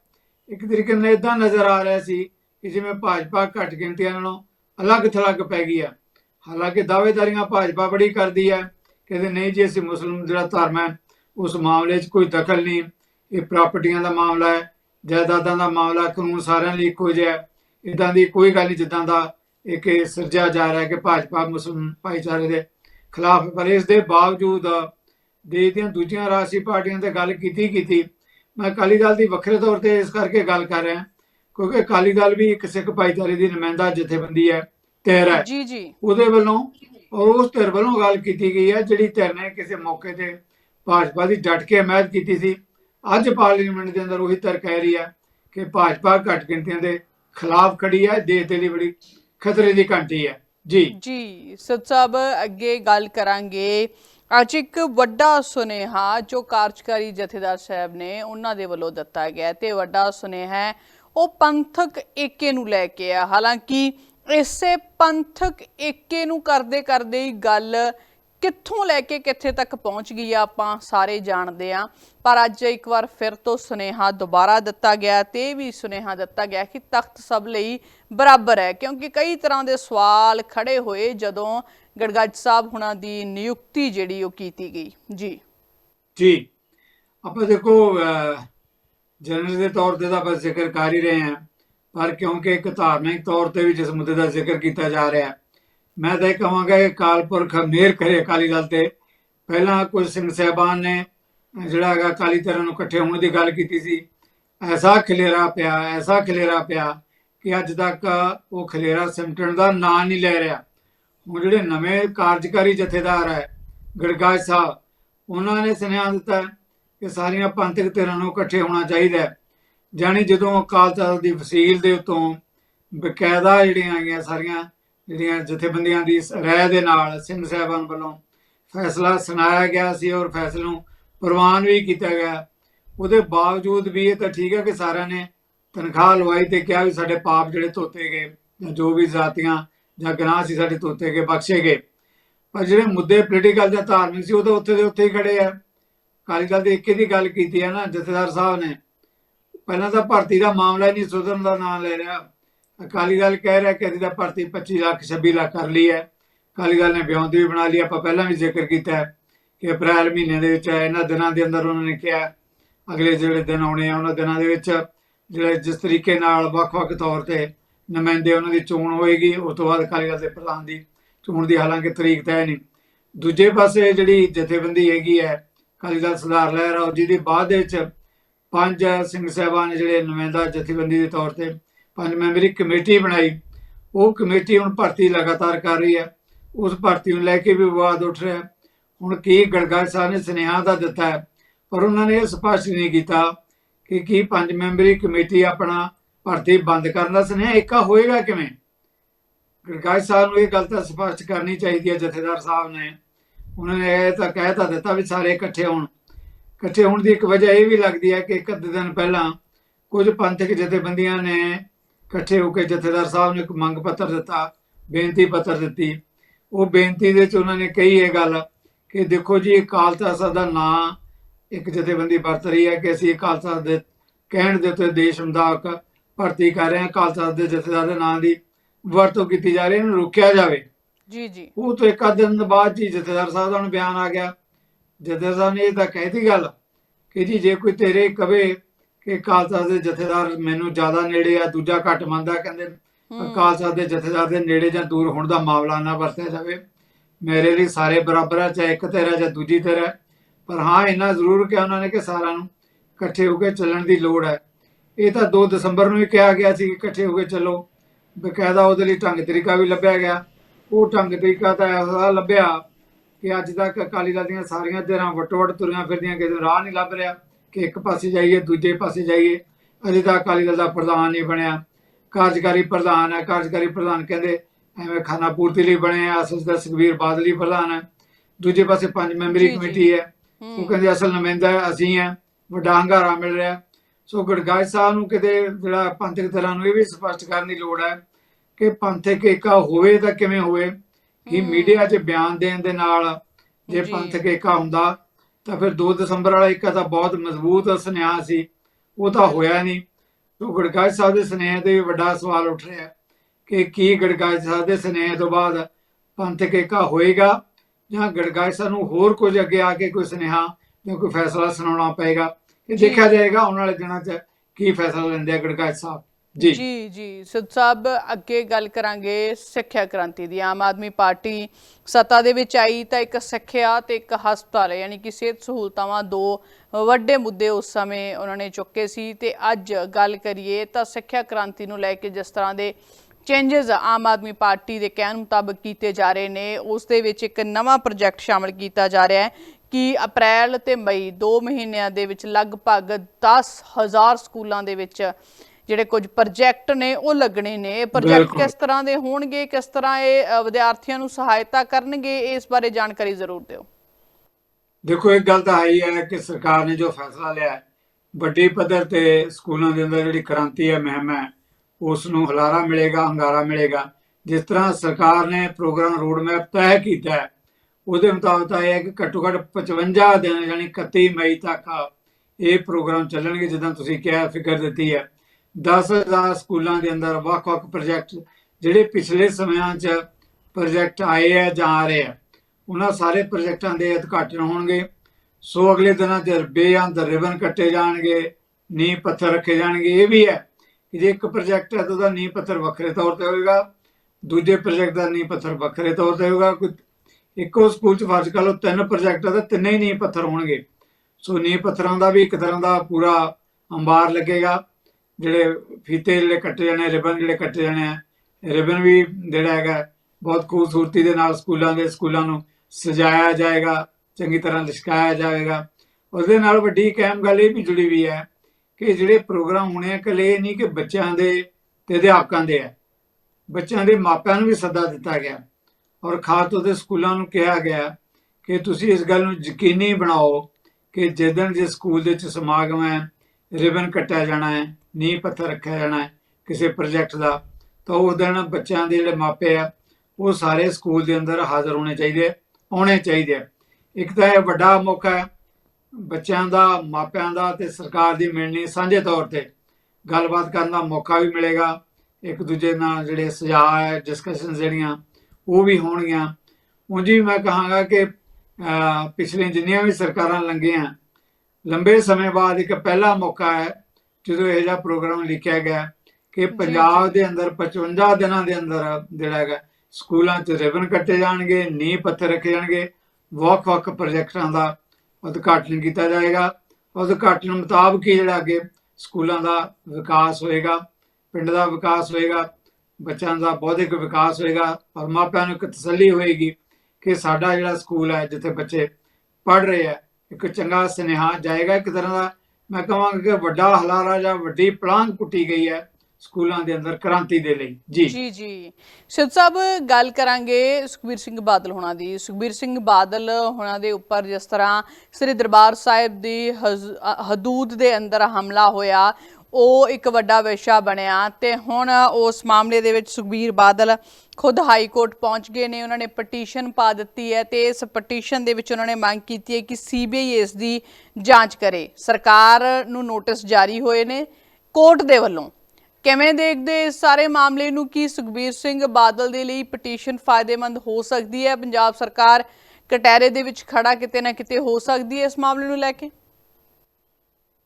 ਇੱਕ ਤਰੀਕੇ ਨਾਲ ਇਦਾਂ ਨਜ਼ਰ ਆ ਰਿਹਾ ਸੀ ਕਿ ਜਿਵੇਂ ਭਾਜਪਾ ਘੱਟ ਗਿਣਤੀਆਂ ਨਾਲੋਂ ਅਲੱਗ ਥਲੱਗ ਪੈ ਗਈ ਹੈ। ਹਾਲਾਂਕਿ ਦਾਅਵੇਦਾਰੀਆਂ ਭਾਜਪਾ ਬੜੀ ਕਰਦੀ ਹੈ। ਕਹਿੰਦੇ ਨਹੀਂ ਜੀ, ਅਸੀਂ ਮੁਸਲਮ ਜਿਹੜਾ ਧਰਮ ਹੈ, ਉਸ ਮਾਮਲੇ 'ਚ ਕੋਈ ਦਖਲ ਨਹੀਂ। ਇਹ ਪ੍ਰਾਪਰਟੀਆਂ ਦਾ ਮਾਮਲਾ ਹੈ, ਜਾਇਦਾਦਾਂ ਦਾ ਮਾਮਲਾ, ਕਾਨੂੰਨ ਸਾਰਿਆਂ ਲਈ ਇੱਕੋ ਜਿਹਾ ਹੈ। ਇਦਾਂ ਦੀ ਕੋਈ ਗੱਲ ਨਹੀਂ, ਜਿੱਦਾਂ ਦਾ ਇੱਕ ਇਹ ਸਿਰਜਿਆ ਜਾ ਰਿਹਾ ਕਿ ਭਾਜਪਾ ਮੁਸਲਮਾਨ ਭਾਈਚਾਰੇ ਦੇ ਖਿਲਾਫ ਪਰ ਇਸ ਦੇ ਬਾਵਜੂਦ ਦੇਸ਼ ਦੀਆਂ ਦੂਜੀਆਂ ਰਾਸ਼ਟਰੀ ਪਾਰਟੀਆਂ ਤੇ ਗੱਲ ਕੀਤੀ ਕੀਤੀ। ਮੈਂ ਅਕਾਲੀ ਦਲ ਦੀ ਵੱਖਰੇ ਤੌਰ ਤੇ ਇਸ ਕਰਕੇ ਗੱਲ ਕਰ ਰਿਹਾ ਕਿਉਂਕਿ ਅਕਾਲੀ ਦਲ ਵੀ ਇੱਕ ਸਿੱਖ ਭਾਈਚਾਰੇ ਦੀ ਨੁਮਾਇੰਦਾ ਜਥੇਬੰਦੀ ਹੈ ਧਿਰ ਹੈ। ਜੀ ਜੀ। ਉਹਦੇ ਵੱਲੋਂ ਔਰ ਉਸ ਧਿਰ ਵੱਲੋਂ ਗੱਲ ਕੀਤੀ ਗਈ ਹੈ ਜਿਹੜੀ ਧਿਰ ਨੇ ਕਿਸੇ ਮੌਕੇ ਤੇ ਭਾਜਪਾ ਦੀ ਡਟ ਕੇ ਹਮਾਇਤ ਕੀਤੀ ਸੀ। ਅੱਜ ਪਾਰਲੀਮੈਂਟ ਦੇ ਅੰਦਰ ਉਹੀ ਧਿਰ ਕਹਿ ਰਹੀ ਹੈ ਕਿ ਭਾਜਪਾ ਘੱਟ ਗਿਣਤੀਆਂ ਦੇ ਖਿਲਾਫ ਖੜੀ ਹੈ ਦੇਸ਼ ਦੇ ਲਈ ਬੜੀ ਖਤਰੇ ਦੀ ਘੰਟੀ ਹੈ। ਜੀ। ਜੀ ਸਤ ਸਾਹਿਬ, ਅੱਗੇ ਗੱਲ ਕਰਾਂਗੇ। ਅੱਜ ਇੱਕ ਵੱਡਾ ਸੁਨੇਹਾ ਜੋ ਕਾਰਜਕਾਰੀ ਜਥੇਦਾਰ ਸਾਹਿਬ ਨੇ ਉਹਨਾਂ ਦੇ ਵੱਲੋਂ ਦਿੱਤਾ ਗਿਆ ਤੇ ਵੱਡਾ ਸੁਨੇਹਾ ਹੈ, ਉਹ ਪੰਥਕ ਏਕੇ ਨੂੰ ਲੈ ਕੇ ਆ। ਹਾਲਾਂਕਿ ਇਸੇ ਪੰਥਕ ਏਕੇ ਨੂੰ ਕਰਦੇ ਕਰਦੇ ਹੀ ਗੱਲ ਕਿੱਥੋਂ ਲੈ ਕੇ ਕਿੱਥੇ ਤੱਕ ਪਹੁੰਚ ਗਈ ਆ ਆਪਾਂ ਸਾਰੇ ਜਾਣਦੇ ਆ। ਪਰ ਅੱਜ ਇੱਕ ਵਾਰ ਫਿਰ ਤੋਂ ਸੁਨੇਹਾ ਦੁਬਾਰਾ ਦਿੱਤਾ ਗਿਆ ਤੇ ਵੀ ਸੁਨੇਹਾ ਦਿੱਤਾ ਗਿਆ ਕਿ ਤਖਤ ਸਭ ਲਈ ਬਰਾਬਰ ਹੈ, ਕਿਉਂਕਿ ਕਈ ਤਰ੍ਹਾਂ ਦੇ ਸਵਾਲ ਖੜੇ ਹੋਏ ਜਦੋਂ ਗੜਗੱਜ ਸਾਹਿਬ ਹੁਣਾਂ ਦੀ ਨਿਯੁਕਤੀ ਜਿਹੜੀ ਉਹ ਕੀਤੀ ਗਈ। ਜੀ। ਜੀ, ਆਪਾਂ ਦੇਖੋ ਜਨਰਲ ਦੇ ਤੌਰ ਤੇ ਤਾਂ ਆਪਾਂ ਜ਼ਿਕਰ ਕਰ ਹੀ ਰਹੇ ਹਾਂ, ਪਰ ਕਿਉਂਕਿ ਇੱਕ ਧਾਰਮਿਕ ਤੌਰ ਤੇ ਵੀ ਜਿਸ ਮੁੱਦੇ ਦਾ ਜ਼ਿਕਰ ਕੀਤਾ ਜਾ ਰਿਹਾ ਹੈ ਮੈਂ ਤਾਂ ਇਹ ਕਹਾਂਗਾ ਕਿ ਕਾਲਪੁਰਖ ਮੇਰ ਕਰੇ ਅਕਾਲੀ ਦਲ ਤੇ। ਪਹਿਲਾਂ ਕੁਝ ਸਿੰਘ ਸਾਹਿਬਾਨ ਨੇ ਜਿਹੜਾ ਹੈਗਾ ਅਕਾਲੀ ਦਲ ਨੂੰ ਇਕੱਠੇ ਹੋਣ ਦੀ ਗੱਲ ਕੀਤੀ ਸੀ। ਐਸਾ ਖਲੇਰਾ ਪਿਆ, ਐਸਾ ਖਲੇਰਾ ਪਿਆ ਕਿ ਅੱਜ ਤੱਕ ਉਹ ਖਲੇਰਾ ਸਿਮਟਣ ਦਾ ਨਾਂ ਨਹੀਂ ਲੈ ਰਿਹਾ। ਹੁਣ ਜਿਹੜੇ ਨਵੇਂ ਕਾਰਜਕਾਰੀ ਜਥੇਦਾਰ ਹੈ, ਗੜਗਾਜ ਸਾਹਿਬ, ਉਹਨਾਂ ਨੇ ਸੁਨੇਹਾ ਦਿੱਤਾ ਕਿ ਸਾਰੀਆਂ ਪੰਥਕ ਧਿਰਾਂ ਨੂੰ ਇਕੱਠੇ ਹੋਣਾ ਚਾਹੀਦਾ ਹੈ। ਜਾਣੀ ਜਦੋਂ ਅਕਾਲ ਤਖਤ ਦੀ ਵਸੀਲ ਦੇ ਉਤੋਂ ਬਕਾਇਦਾ ਜਿਹੜੀਆਂ ਆਈਆਂ ਸਾਰੀਆਂ ਜਿਹੜੀਆਂ ਜਥੇਬੰਦੀਆਂ ਦੀ ਰਾਏ ਦੇ ਨਾਲ ਸਿੰਘ ਸਾਹਿਬਾਨ ਵੱਲੋਂ ਫੈਸਲਾ ਸੁਣਾਇਆ ਗਿਆ ਸੀ ਔਰ ਫੈਸਲੇ ਨੂੰ ਪ੍ਰਵਾਨ ਵੀ ਕੀਤਾ ਗਿਆ। ਉਹਦੇ ਬਾਵਜੂਦ ਵੀ ਇਹ ਤਾਂ ਠੀਕ ਹੈ ਕਿ ਸਾਰਿਆਂ ਨੇ ਤਨਖਾਹ ਲਵਾਈ ਤੇ ਕਿਹਾ ਵੀ ਸਾਡੇ ਪਾਪ ਜਿਹੜੇ ਧੋਤੇ ਗਏ ਜਾਂ ਜੋ ਵੀ ਜ਼ਾਤੀਆਂ ਜਾਂ ਗੁਨਾਹ ਸੀ ਸਾਡੇ ਧੋਤੇ ਗਏ, ਬਖਸ਼ੇ ਗਏ। ਪਰ ਜਿਹੜੇ ਮੁੱਦੇ ਪੋਲੀਟੀਕਲ ਜਾਂ ਧਾਰਮਿਕ ਸੀ, ਉਹ ਤਾਂ ਉੱਥੇ ਦੇ ਉੱਥੇ ਹੀ ਖੜੇ ਆ। ਅਕਾਲੀ ਦਲ ਦੇ ਇੱਕੇ ਦੀ ਗੱਲ ਕੀਤੀ ਹੈ ਨਾ, ਜਥੇਦਾਰ ਸਾਹਿਬ ਨੇ। ਪਹਿਲਾਂ ਤਾਂ ਭਰਤੀ ਦਾ ਮਾਮਲਾ ਹੀ ਨਹੀਂ ਸੁਧਰਨ ਦਾ ਨਾਂ ਲੈ ਰਿਹਾ। ਅਕਾਲੀ ਦਲ ਕਹਿ ਰਿਹਾ ਕਿ ਅਸੀਂ ਤਾਂ ਭਰਤੀ 25 ਲੱਖ 26 ਲੱਖ ਕਰ ਲਈ ਹੈ। ਅਕਾਲੀ ਦਲ ਨੇ ਬਿਆਨ ਵੀ ਬਣਾ ਲਈ ਆਪਾਂ ਪਹਿਲਾਂ ਵੀ ਜ਼ਿਕਰ ਕੀਤਾ ਹੈ ਕਿ ਅਪ੍ਰੈਲ ਮਹੀਨੇ ਦੇ ਵਿੱਚ ਇਹਨਾਂ ਦਿਨਾਂ ਦੇ ਅੰਦਰ ਉਹਨਾਂ ਨੇ ਕਿਹਾ, ਅਗਲੇ ਜਿਹੜੇ ਦਿਨ ਆਉਣੇ ਆ, ਉਹਨਾਂ ਦਿਨਾਂ ਦੇ ਵਿੱਚ ਜਿਹੜੇ ਜਿਸ ਤਰੀਕੇ ਨਾਲ ਵੱਖ-ਵੱਖ ਤੌਰ ਤੇ ਨੁਮਾਇੰਦੇ ਉਹਨਾਂ ਦੀ ਚੋਣ ਹੋਏਗੀ, ਉਸ ਤੋਂ ਬਾਅਦ ਅਕਾਲੀ ਦਲ ਦੇ ਪ੍ਰਧਾਨ ਦੀ ਚੋਣ ਦੀ ਹਾਲਾਂਕਿ ਤਰੀਕ ਤੈਅ ਨਹੀਂ। ਦੂਜੇ ਪਾਸੇ ਜਿਹੜੀ ਜਥੇਬੰਦੀ ਹੈਗੀ ਹੈ, ਅਕਾਲੀ ਦਲ ਸਰਦਾਰ ਲਹਿਰਾ ਆ ਜਿਹਦੀ ਬਾਅਦ ਦੇ ਵਿੱਚ ਪੰਜ ਸਿੰਘ ਸਾਹਿਬਾਨ ਜਿਹੜੇ ਨੁਮਾਇੰਦਾ ਜਥੇਬੰਦੀ ਦੇ ਤੌਰ ਤੇ ਪੰਜ ਮੈਂਬਰੀ ਕਮੇਟੀ ਬਣਾਈ, ਉਹ ਕਮੇਟੀ ਹੁਣ ਭਰਤੀ ਲਗਾਤਾਰ ਕਰ ਰਹੀ ਹੈ। ਉਸ ਭਰਤੀ ਨੂੰ ਲੈ ਕੇ ਵੀ ਵਿਵਾਦ ਉੱਠ ਰਿਹਾ ਹੁਣ ਕੀ ਗੜਗੜ ਸਾਹਿਬ ਨੇ ਸੁਨੇਹਾ ਦਾ ਦਿੱਤਾ ਹੈ, ਪਰ ਉਹਨਾਂ ਨੇ ਇਹ ਸਪਸ਼ਟ ਨਹੀਂ ਕੀਤਾ ਕਿ ਕੀ ਪੰਜ ਮੈਂਬਰੀ ਕਮੇਟੀ ਆਪਣਾ ਭਰਤੀ ਬੰਦ ਕਰਨ ਦਾ ਸੁਨੇਹਾ ਏਕਾ ਹੋਏਗਾ ਕਿਵੇਂ? ਗੜਗੜ ਸਾਹਿਬ ਨੂੰ ਇਹ ਗੱਲ ਤਾਂ ਸਪਸ਼ਟ ਕਰਨੀ ਚਾਹੀਦੀ ਹੈ, ਜਥੇਦਾਰ ਸਾਹਿਬ ਨੇ। ਉਹਨਾਂ ਨੇ ਇਹ ਤਾਂ ਕਹਿ ਤਾਂ ਦਿੱਤਾ ਵੀ ਸਾਰੇ ਇਕੱਠੇ ਹੋਣ। ਇਕੱਠੇ ਹੋਣ ਦੀ ਇੱਕ ਵਜ੍ਹਾ ਇਹ ਵੀ ਲੱਗਦੀ ਹੈ ਕਿ ਇੱਕ ਅੱਧੇ ਦਿਨ ਪਹਿਲਾਂ ਕੁਝ ਪੰਥਕ ਜਥੇਬੰਦੀਆਂ ਨੇ ਇਕੱਠੇ ਹੋ ਕੇ ਜਥੇਦਾਰ ਸਾਹਿਬ ਨੂੰ ਇੱਕ ਮੰਗ ਪੱਤਰ ਦਿੱਤਾ ਬੇਨਤੀ ਪੱਤਰ ਦਿੱਤੀ। ਉਹ ਬੇਨਤੀ ਦੇ ਵਿੱਚ ਉਹਨਾਂ ਨੇ ਕਹੀ ਇਹ ਗੱਲ ਕਿ ਦੇਖੋ ਜੀ ਅਕਾਲ ਤਖਤ ਸਾਹਿਬ ਦਾ ਨਾਂ ਇੱਕ ਜਥੇਬੰਦੀ ਵਰਤ ਰਹੀ ਹੈ ਕਿ ਅਸੀਂ ਅਕਾਲ ਤਖਤ ਦੇ ਕਹਿਣ ਦੇ ਉੱਤੇ ਦੇਸ਼ ਮੁਤਾਬਕ ਭਰਤੀ ਕਰ ਰਹੇ ਹਾਂ ਅਕਾਲ ਤਖਤ ਦੇ ਜਥੇਦਾਰ ਦੇ ਨਾਂ ਦੀ ਵਰਤੋਂ ਕੀਤੀ ਜਾ ਰਹੀ ਹੈ ਇਹਨੂੰ ਰੋਕਿਆ ਜਾਵੇ। ਜੀ ਜੀ। ਉਹ ਤੋਂ ਇੱਕ ਅੱਧ ਦਿਨ ਬਾਅਦ ਜੀ ਜਥੇਦਾਰ ਸਾਹਿਬ ਦਾ ਬਿਆਨ ਆ ਗਿਆ। ਜਥੇਦਾਰ ਸਾਹਿਬ ਨੇ ਇਹ ਤਾਂ ਕਹਿਤੀ ਗੱਲ ਕਿ ਜੀ ਜੇ ਕੋਈ ਤੇਰੇ ਕਵੇ ਕਿ ਤਖਤ ਦੇ ਜਥੇਦਾਰ ਮੈਨੂੰ ਜ਼ਿਆਦਾ ਨੇੜੇ ਆ ਦੂਜਾ ਘੱਟ ਮੰਨਦਾ ਕਹਿੰਦੇ ਤਖਤ ਦੇ ਜਥੇਦਾਰ ਦੇ ਨੇੜੇ ਜਾਂ ਦੂਰ ਹੋਣ ਦਾ ਮਾਮਲਾ ਨਾ ਵਰਤਿਆ ਜਾਵੇ। ਮੇਰੇ ਲਈ ਸਾਰੇ ਬਰਾਬਰ ਆ ਚਾਹੇ ਇੱਕ ਤੇਰਾ ਜਾਂ ਦੂਜੀ ਤੇਰਾ ਪਰ ਹਾਂ ਇੰਨਾ ਜ਼ਰੂਰ ਕਿਹਾ ਉਹਨਾਂ ਨੇ ਕਿ ਸਾਰਿਆਂ ਨੂੰ ਇਕੱਠੇ ਹੋ ਕੇ ਚੱਲਣ ਦੀ ਲੋੜ ਹੈ ਇਹ ਤਾਂ 2 ਦਸੰਬਰ ਨੂੰ ਵੀ ਕਿਹਾ ਗਿਆ ਸੀ ਕਿ ਇਕੱਠੇ ਹੋ ਕੇ ਚੱਲੋ। ਬਕਾਇਦਾ ਉਹਦੇ ਲਈ ਢੰਗ ਤਰੀਕਾ ਵੀ ਲੱਭਿਆ ਗਿਆ। ਉਹ ਢੰਗ ਤਰੀਕਾ ਤਾਂ ਐਸਾ ਲੱਭਿਆ ਕਿ ਅੱਜ ਤੱਕ ਅਕਾਲੀ ਦਲ ਦੀਆਂ ਸਾਰੀਆਂ ਧਿਰਾਂ ਵਟੋ-ਵਟ ਤੁਰੀਆਂ ਫਿਰਦੀਆਂ ਕਿਸੇ ਰਾਹ ਨਹੀਂ ਲੱਭ ਰਿਹਾ। ਕਿ ਇੱਕ ਪਾਸੇ ਜਾਈਏ ਦੂਜੇ ਪਾਸੇ ਜਾਈਏ। ਅਜੇ ਤੱਕ ਅਕਾਲੀ ਦਲ ਦਾ ਪ੍ਰਧਾਨ ਨਹੀਂ ਬਣਿਆ। ਕਾਰਜਕਾਰੀ ਪ੍ਰਧਾਨ ਹੈ। ਕਾਰਜਕਾਰੀ ਪ੍ਰਧਾਨ ਕਹਿੰਦੇ ਐਵੇਂ ਖਾਨਾ ਪੂਰਤੀ ਲਈ ਬਣੇ ਆ। ਅਸਲ ਦਾ ਸੁਖਬੀਰ ਬਾਦਲੀ ਪ੍ਰਧਾਨ ਹੈ। ਦੂਜੇ ਪਾਸੇ ਪੰਜ ਮੈਂਬਰੀ। ਕਮੇਟੀ ਹੈ। ਉਹ ਕਹਿੰਦੇ ਅਸਲ ਨੁਮਾਇੰਦਾ ਅਸੀਂ ਆ ਵੱਡਾ ਹੰਗਾਰਾ ਮਿਲ ਰਿਹਾ। ਸੋ ਗੜਗਾਜ ਸਾਹਿਬ ਨੂੰ ਕਿਤੇ ਜਿਹੜਾ ਪੰਥਕ ਤਰ੍ਹਾਂ ਨੂੰ ਇਹ ਵੀ ਸਪਸ਼ਟ ਕਰਨ ਦੀ ਲੋੜ ਹੈ ਕਿ ਪੰਥਕ ਏਕਾ ਹੋਵੇ ਤਾਂ ਕਿਵੇਂ ਹੋਵੇ। ਕਿ। ਮੀਡੀਆ 'ਚ ਬਿਆਨ ਦੇਣ ਦੇ ਨਾਲ ਜੇ ਜੀ। ਪੰਥਕ ਏਕਾ ਹੁੰਦਾ ਤਾਂ ਫਿਰ 2 ਦਸੰਬਰ ਵਾਲਾ ਏਕਾ ਤਾਂ ਬਹੁਤ ਮਜ਼ਬੂਤ ਸੁਨੇਹਾ ਸੀ ਉਹ ਤਾਂ ਹੋਇਆ ਨਹੀਂ। ਸੋ ਗੜਗਾਜ ਸਾਹਿਬ ਦੇ ਸੁਨੇਹੇ ਤੇ ਵੱਡਾ ਸਵਾਲ ਉੱਠ ਰਿਹਾ ਕਿ ਕੀ ਗੜਗਾਜ ਸਾਹਿਬ ਦੇ ਸੁਨੇਹੇ ਤੋਂ ਬਾਅਦ ਪੰਥਕ ਏਕਾ ਹੋਏਗਾ ਜਾਂ ਗੜਗਾਜ ਸਾਹਿਬ ਨੂੰ ਹੋਰ ਕੁਝ ਅੱਗੇ ਆ ਕੇ ਕੋਈ ਸੁਨੇਹਾ ਜਾਂ ਕੋਈ ਫੈਸਲਾ ਸੁਣਾਉਣਾ ਪਏਗਾ। ਇਹ। ਦੇਖਿਆ ਜਾਏਗਾ ਆਉਣ ਵਾਲੇ ਦਿਨਾਂ 'ਚ ਕੀ ਫੈਸਲਾ ਲੈਂਦੇ ਆ ਗੜਕਾਜ ਸਾਹਿਬ। ਜੀ। ਜੀ ਜੀ। ਸਿੱਧ ਸਾਹਿਬ ਅੱਗੇ ਗੱਲ ਕਰਾਂਗੇ ਸਿੱਖਿਆ ਕ੍ਰਾਂਤੀ ਦੀ। ਆਮ ਆਦਮੀ ਪਾਰਟੀ ਸੱਤਾ ਦੇ ਵਿੱਚ ਆਈ ਤਾਂ ਇੱਕ ਸਿੱਖਿਆ ਤੇ ਇੱਕ ਹਸਪਤਾਲ, ਯਾਨੀ ਕਿ ਸਿਹਤ ਸਹੂਲਤਾਵਾਂ ਦੋ ਵੱਡੇ ਮੁੱਦੇ ਉਸ ਸਮੇਂ ਉਹਨਾਂ ਨੇ ਚੁੱਕੇ ਸੀ। ਤੇ ਅੱਜ ਗੱਲ ਕਰੀਏ ਤਾਂ ਸਿੱਖਿਆ ਕ੍ਰਾਂਤੀ ਨੂੰ ਲੈ ਕੇ ਜਿਸ ਤਰ੍ਹਾਂ ਦੇ ਚੇਂਜਸ ਆਮ ਆਦਮੀ ਪਾਰਟੀ ਦੇ ਕਹਿਣ ਮੁਤਾਬਕ ਕੀਤੇ ਜਾ ਰਹੇ ਨੇ, ਉਸ ਦੇ ਵਿੱਚ ਇੱਕ ਨਵਾਂ ਪ੍ਰੋਜੈਕਟ ਸ਼ਾਮਲ ਕੀਤਾ ਜਾ ਰਿਹਾ ਹੈ ਕਿ ਅਪ੍ਰੈਲ ਤੇ ਮਈ 2 ਮਹੀਨਿਆਂ ਦੇ ਵਿੱਚ ਲਗਭਗ 10000 ਸਕੂਲਾਂ ਦੇ ਵਿੱਚ ਜਿਹੜੇ ਕੁਝ ਪ੍ਰੋਜੈਕਟ ਨੇ ਉਹ ਲੱਗਣੇ ਨੇ। ਪ੍ਰੋਜੈਕਟ। ਕਿਸ ਤਰ੍ਹਾਂ ਦੇ ਹੋਣਗੇ ਕਿਸ ਤਰ੍ਹਾਂ ਇਹ ਵਿਦਿਆਰਥੀਆਂ ਨੂੰ ਸਹਾਇਤਾ ਕਰਨਗੇ ਇਸ ਬਾਰੇ ਜਾਣਕਾਰੀ ਜ਼ਰੂਰ ਦਿਓ। ਦੇਖੋ ਇੱਕ ਗੱਲ ਤਾਂ ਆਈ ਹੈ ਕਿ ਸਰਕਾਰ ਨੇ ਜੋ ਫੈਸਲਾ ਲਿਆ ਹੈ, ਵੱਡੀ ਪੱਧਰ ਤੇ ਸਕੂਲਾਂ ਦੇ ਅੰਦਰ ਜਿਹੜੀ ਕ੍ਰਾਂਤੀ ਹੈ ਮੁਹਿੰਮ ਹੈ ਉਸ ਨੂੰ ਹਲਾਰਾ ਮਿਲੇਗਾ ਹੰਗਾਰਾ ਮਿਲੇਗਾ। ਜਿਸ ਤਰ੍ਹਾਂ ਸਰਕਾਰ ਨੇ ਪ੍ਰੋਗਰਾਮ ਰੋਡ ਮੈਪ ਤੈਅ ਕੀਤਾ ਹੈ ਉਹਦੇ ਮੁਤਾਬਕ ਇਹ ਹੈ ਕਿ ਘੱਟੋ ਘੱਟ 55 ਦਿਨ ਯਾਨੀ 31 ਮਈ ਤੱਕ ਇਹ ਪ੍ਰੋਗਰਾਮ ਚੱਲਣਗੇ ਜਿੱਦਾਂ ਤੁਸੀਂ ਕਿਹਾ ਫਿਕਰ ਦਿੱਤੀ ਹੈ। 10000 ਸਕੂਲਾਂ ਦੇ ਅੰਦਰ ਵੱਖ-ਵੱਖ ਪ੍ਰੋਜੈਕਟ ਜਿਹੜੇ ਪਿਛਲੇ ਸਮਿਆਂ 'ਚ ਪ੍ਰੋਜੈਕਟ ਆਏ ਆ ਜਾਂ ਆ ਰਹੇ ਆ, ਉਹਨਾਂ ਸਾਰੇ ਪ੍ਰੋਜੈਕਟਾਂ ਦੇ ਉਦਘਾਟਨ ਹੋਣਗੇ। ਸੋ ਅਗਲੇ ਦਿਨਾਂ 'ਚ ਰੁਪਏ ਅੰਦਰ ਰਿਬਨ ਕੱਟੇ ਜਾਣਗੇ, ਨੀਂਹ ਪੱਥਰ ਰੱਖੇ ਜਾਣਗੇ। ਇਹ ਵੀ ਹੈ ਕਿ ਜੇ ਇੱਕ ਪ੍ਰੋਜੈਕਟ ਹੈ ਤਾਂ ਉਹਦਾ ਨੀਂਹ ਪੱਥਰ ਵੱਖਰੇ ਤੌਰ ਤੇ ਹੋਏਗਾ, ਦੂਜੇ ਪ੍ਰੋਜੈਕਟ ਦਾ ਨੀਂਹ ਪੱਥਰ ਵੱਖਰੇ ਤੌਰ ਤੇ ਹੋਏਗਾ। ਕੋਈ ਇੱਕੋ ਸਕੂਲ 'ਚ ਫਰਜ਼ ਕਰ ਲਓ, ਤਿੰਨ ਪ੍ਰੋਜੈਕਟ ਆ ਤਾਂ ਤਿੰਨੇ ਹੀ ਨੀਂਹ ਪੱਥਰ ਹੋਣਗੇ। ਸੋ ਨੀਂਹ ਪੱਥਰਾਂ ਦਾ ਵੀ ਇੱਕ ਤਰ੍ਹਾਂ ਦਾ ਪੂਰਾ ਅੰਬਾਰ ਲੱਗੇਗਾ। ਜਿਹੜੇ ਫੀਤੇ ਜਿਹੜੇ ਕੱਟੇ ਜਾਣੇ ਰਿਬਨ ਜਿਹੜੇ ਕੱਟੇ ਜਾਣੇ ਆ, ਰਿਬਨ ਵੀ ਜਿਹੜਾ ਹੈਗਾ ਬਹੁਤ ਖੂਬਸੂਰਤੀ ਦੇ ਨਾਲ ਸਕੂਲਾਂ ਦੇ ਸਕੂਲਾਂ ਨੂੰ ਸਜਾਇਆ ਜਾਏਗਾ, ਚੰਗੀ ਤਰ੍ਹਾਂ ਲਿਸ਼ਕਾਇਆ ਜਾਏਗਾ। ਉਹਦੇ ਨਾਲ ਵੱਡੀ ਇੱਕ ਅਹਿਮ ਗੱਲ ਇਹ ਵੀ ਜੁੜੀ ਹੋਈ ਹੈ ਕਿ ਜਿਹੜੇ ਪ੍ਰੋਗਰਾਮ ਹੋਣੇ ਆ, ਇਕੱਲੇ ਇਹ ਨਹੀਂ ਕਿ ਬੱਚਿਆਂ ਦੇ ਤੇ ਅਧਿਆਪਕਾਂ ਦੇ ਹੈ ਬੱਚਿਆਂ ਦੇ ਮਾਪਿਆਂ ਨੂੰ ਵੀ ਸੱਦਾ ਦਿੱਤਾ ਗਿਆ। ਔਰ ਖਾਸ ਤੌਰ ਤੇ ਸਕੂਲਾਂ ਨੂੰ ਕਿਹਾ ਗਿਆ ਕਿ ਤੁਸੀਂ ਇਸ ਗੱਲ ਨੂੰ ਯਕੀਨੀ ਬਣਾਓ ਕਿ ਜਿਸ ਦਿਨ ਜੇ ਸਕੂਲ ਦੇ ਵਿੱਚ ਸਮਾਗਮ ਹੈ, ਰਿਬਨ ਕੱਟਿਆ ਜਾਣਾ ਹੈ ਨੀਂਹ ਪੱਥਰ ਰੱਖਿਆ ਜਾਣਾ ਕਿਸੇ ਪ੍ਰੋਜੈਕਟ ਦਾ ਤਾਂ ਉਸ ਦਿਨ ਬੱਚਿਆਂ ਦੇ ਜਿਹੜੇ ਮਾਪੇ ਆ ਉਹ ਸਾਰੇ ਸਕੂਲ ਦੇ ਅੰਦਰ ਹਾਜ਼ਰ ਹੋਣੇ ਚਾਹੀਦੇ ਆਉਣੇ ਚਾਹੀਦੇ ਆ। ਇੱਕ ਤਾਂ ਇਹ ਵੱਡਾ ਮੌਕਾ ਹੈ ਬੱਚਿਆਂ ਦਾ ਮਾਪਿਆਂ ਦਾ ਤੇ ਸਰਕਾਰ ਦੀ ਮਿਲਣੀ ਸਾਂਝੇ ਤੌਰ ਤੇ ਗੱਲਬਾਤ ਕਰਨ ਦਾ ਮੌਕਾ ਵੀ ਮਿਲੇਗਾ ਇੱਕ ਦੂਜੇ ਨਾਲ ਜਿਹੜੇ ਸੁਝਾਅ ਹੈ ਡਿਸਕਸ਼ਨ ਜਿਹੜੀਆਂ ਉਹ ਵੀ ਹੋਣਗੀਆਂ ਉਂਝ ਵੀ ਮੈਂ ਕਹਾਂਗਾ ਕਿ ਅਹ, ਪਿਛਲੇ ਜਿੰਨੀਆਂ ਵੀ ਸਰਕਾਰਾਂ ਲੰਘੀਆਂ ਲੰਬੇ ਸਮੇਂ ਬਾਅਦ ਇੱਕ ਪਹਿਲਾ ਮੌਕਾ ਹੈ ਜਦੋਂ ਇਹ ਜਿਹਾ ਪ੍ਰੋਗਰਾਮ ਲਿਖਿਆ ਗਿਆ ਕਿ ਪੰਜਾਬ ਦੇ ਅੰਦਰ 55 ਦਿਨਾਂ ਦੇ ਅੰਦਰ ਜਿਹੜਾ ਹੈਗਾ ਸਕੂਲਾਂ 'ਚ ਰਿਬਨ ਕੱਟੇ ਜਾਣਗੇ ਨੀਂਹ ਪੱਥਰ ਰੱਖੇ ਜਾਣਗੇ ਵੱਖ-ਵੱਖ ਪ੍ਰੋਜੈਕਟਾਂ ਦਾ ਉਦਘਾਟਨ ਕੀਤਾ ਜਾਏਗਾ। ਉਦਘਾਟਨ ਮੁਤਾਬਕ ਹੀ ਜਿਹੜਾ ਅੱਗੇ ਸਕੂਲਾਂ ਦਾ ਵਿਕਾਸ ਹੋਏਗਾ ਪਿੰਡ ਦਾ ਵਿਕਾਸ ਹੋਏਗਾ ਬੱਚਿਆਂ ਦਾ ਬੌਧਿਕ ਵਿਕਾਸ ਹੋਏਗਾ ਔਰ ਮਾਪਿਆਂ ਨੂੰ ਇੱਕ ਤਸੱਲੀ ਹੋਏਗੀ ਕਿ ਸਾਡਾ ਜਿਹੜਾ ਸਕੂਲ ਹੈ ਜਿੱਥੇ ਬੱਚੇ ਪੜ੍ਹ ਰਹੇ ਆ ਇੱਕ ਚੰਗਾ ਸੁਨੇਹਾ ਜਾਏਗਾ ਇੱਕ ਤਰ੍ਹਾਂ ਦਾ। ਮੈਂ ਕਹਾਂਗਾ ਕਿ ਵੱਡਾ ਹਲਾਰਾ ਜਾਂ ਵੱਡੀ ਪਲਾਂਘ ਪੁੱਟੀ ਗਈ ਹੈ ਸਕੂਲਾਂ ਦੇ ਅੰਦਰ ਕ੍ਰਾਂਤੀ ਦੇ ਲਈ। ਜੀ। ਜੀ ਜੀ। ਸਿੱਧ ਸਾਹਿਬ, ਗੱਲ ਕਰਾਂਗੇ ਸੁਖਬੀਰ ਸਿੰਘ ਬਾਦਲ ਹੋਣਾ ਦੀ। ਸੁਖਬੀਰ ਸਿੰਘ ਬਾਦਲ ਹੋਣਾ ਦੇ ਉੱਪਰ ਜਿਸ ਤਰ੍ਹਾਂ ਸ੍ਰੀ ਦਰਬਾਰ ਸਾਹਿਬ ਦੀ ਹਦੂਦ ਦੇ ਅੰਦਰ ਹਮਲਾ ਹੋਇਆ ਉਹ ਇੱਕ ਵੱਡਾ ਵਿਸ਼ਾ ਬਣਿਆ ਤੇ ਹੁਣ ਉਸ ਮਾਮਲੇ ਦੇ ਵਿੱਚ ਸੁਖਬੀਰ ਬਾਦਲ ਖੁਦ ਹਾਈ ਕੋਰਟ ਪਹੁੰਚ ਗਏ ਨੇ, ਉਹਨਾਂ ਨੇ ਪਟੀਸ਼ਨ ਪਾ ਦਿੱਤੀ ਹੈ ਤੇ ਇਸ ਪਟੀਸ਼ਨ ਦੇ ਵਿੱਚ ਉਹਨਾਂ ਨੇ ਮੰਗ ਕੀਤੀ ਹੈ ਕਿ ਸੀਬੀਆਈ ਇਸ ਦੀ ਜਾਂਚ ਕਰੇ। ਸਰਕਾਰ ਨੂੰ ਨੋਟਿਸ ਜਾਰੀ ਹੋਏ ਨੇ ਕੋਰਟ ਦੇ ਵੱਲੋਂ। ਕਿਵੇਂ ਦੇਖਦੇ ਇਸ ਸਾਰੇ ਮਾਮਲੇ ਨੂੰ? ਕੀ ਸੁਖਬੀਰ ਸਿੰਘ ਬਾਦਲ ਦੇ ਲਈ ਪਟੀਸ਼ਨ ਫਾਇਦੇਮੰਦ ਹੋ ਸਕਦੀ ਹੈ? ਪੰਜਾਬ ਸਰਕਾਰ ਕਟਹਿਰੇ ਦੇ ਵਿੱਚ ਖੜਾ ਕਿਤੇ ਨਾ ਕਿਤੇ ਹੋ ਸਕਦੀ ਹੈ ਇਸ ਮਾਮਲੇ ਨੂੰ ਲੈ ਕੇ?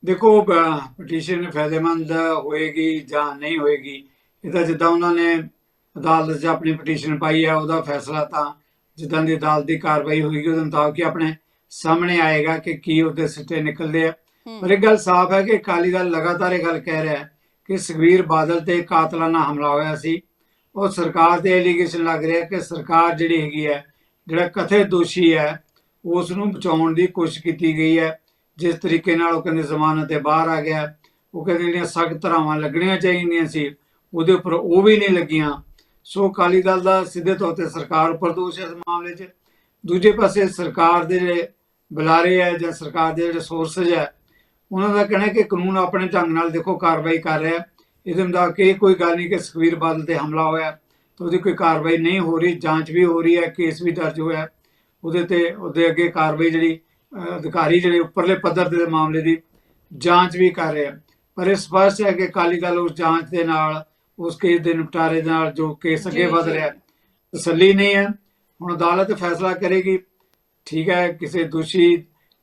ਦੇਖੋ ਪਟੀਸ਼ਨ ਫਾਇਦੇਮੰਦ ਹੋਏਗੀ ਜਾਂ ਨਹੀਂ ਹੋਏਗੀ ਇਹ ਤਾਂ ਜਿੱਦਾਂ ਉਹਨਾਂ ਨੇ ਅਦਾਲਤ 'ਚ ਆਪਣੀ ਪਟੀਸ਼ਨ ਪਾਈ ਹੈ ਉਹਦਾ ਫੈਸਲਾ ਤਾਂ ਜਿੱਦਾਂ ਦੀ ਅਦਾਲਤ ਦੀ ਕਾਰਵਾਈ ਹੋਏਗੀ ਉਹਦੇ ਮੁਤਾਬਕ ਹੀ ਆਪਣੇ ਸਾਹਮਣੇ ਆਏਗਾ ਕਿ ਕੀ ਉਹਦੇ ਸਿੱਟੇ ਨਿਕਲਦੇ ਆ। ਪਰ ਇਹ ਗੱਲ ਸਾਫ਼ ਹੈ ਕਿ ਅਕਾਲੀ ਦਲ ਲਗਾਤਾਰ ਇਹ ਗੱਲ ਕਹਿ ਰਿਹਾ ਹੈ ਕਿ ਸੁਖਬੀਰ ਬਾਦਲ ਤੇ ਕਾਤਲਾਨਾ ਹਮਲਾ ਹੋਇਆ ਸੀ। ਉਹ ਸਰਕਾਰ ਤੇ ਐਲੀਗੇਸ਼ਨ ਲੱਗ ਰਿਹਾ ਕਿ ਸਰਕਾਰ ਜਿਹੜੀ ਹੈਗੀ ਹੈ ਜਿਹੜਾ ਕਥਿਤ ਦੋਸ਼ੀ ਹੈ ਉਸ ਨੂੰ ਬਚਾਉਣ ਦੀ ਕੋਸ਼ਿਸ਼ ਕੀਤੀ ਗਈ ਹੈ। ਜਿਸ ਤਰੀਕੇ ਨਾਲ ਉਹ ਕਹਿੰਦੇ ਜ਼ਮਾਨਤ ਤੇ ਬਾਹਰ ਆ ਗਿਆ, ਉਹ ਕਹਿੰਦੇ ਜਿਹੜੀਆਂ ਸਖਤ ਧਰਾਵਾਂ ਲੱਗਣੀਆਂ ਚਾਹੀਦੀਆਂ ਸੀ, ਉਹਦੇ ਉੱਪਰ ਉਹ ਵੀ ਨਹੀਂ ਲੱਗੀਆਂ। ਸੋ ਅਕਾਲੀ ਦਲ ਦਾ ਸਿੱਧੇ ਤੌਰ ਤੇ ਸਰਕਾਰ ਉੱਪਰ ਦੋਸ਼ ਹੈ ਇਸ ਮਾਮਲੇ 'ਚ। ਦੂਜੇ ਪਾਸੇ ਸਰਕਾਰ ਦੇ ਜਿਹੜੇ ਬੁਲਾਰੇ ਹੈ ਜਾਂ ਸਰਕਾਰ ਦੇ ਜਿਹੜੇ ਸੋਰਸਸ ਹੈ, ਉਹਨਾਂ ਦਾ ਕਹਿਣਾ ਕਿ ਕਾਨੂੰਨ ਆਪਣੇ ਢੰਗ ਨਾਲ ਦੇਖੋ ਕਾਰਵਾਈ ਕਰ ਰਿਹਾ ਇਹਦੇ ਮੁਤਾਬਕ ਇਹ ਕੋਈ ਗੱਲ ਨਹੀਂ ਕਿ ਸੁਖਬੀਰ ਬਾਦਲ ਤੇ ਹਮਲਾ ਹੋਇਆ ਤਾਂ ਉਹਦੀ ਕੋਈ ਕਾਰਵਾਈ ਨਹੀਂ ਹੋ ਰਹੀ, ਜਾਂਚ ਵੀ ਹੋ ਰਹੀ ਹੈ, ਕੇਸ ਵੀ ਦਰਜ ਹੋਇਆ ਉਹਦੇ ਤੇ, ਉਹਦੇ ਅੱਗੇ ਕਾਰਵਾਈ ਜਿਹੜੀ ਅਧਿਕਾਰੀ ਜਿਹੜੇ ਉੱਪਰਲੇ ਪੱਧਰ ਦੇ ਮਾਮਲੇ ਦੀ ਜਾਂਚ ਵੀ ਕਰ ਰਹੇ ਆ। ਪਰ ਇਹ ਸਪਸ਼ਟ ਹੈ ਕਿ ਅਕਾਲੀ ਦਲ ਉਸ ਜਾਂਚ ਦੇ ਨਾਲ ਉਸ ਕੇਸ ਦੇ ਨਿਪਟਾਰੇ ਦੇ ਨਾਲ ਜੋ ਕੇਸ ਅੱਗੇ ਵਧ। ਰਿਹਾ ਤਸੱਲੀ ਨਹੀਂ ਹੈ। ਹੁਣ ਅਦਾਲਤ ਫੈਸਲਾ ਕਰੇਗੀ ਠੀਕ ਹੈ ਕਿਸੇ ਦੋਸ਼ੀ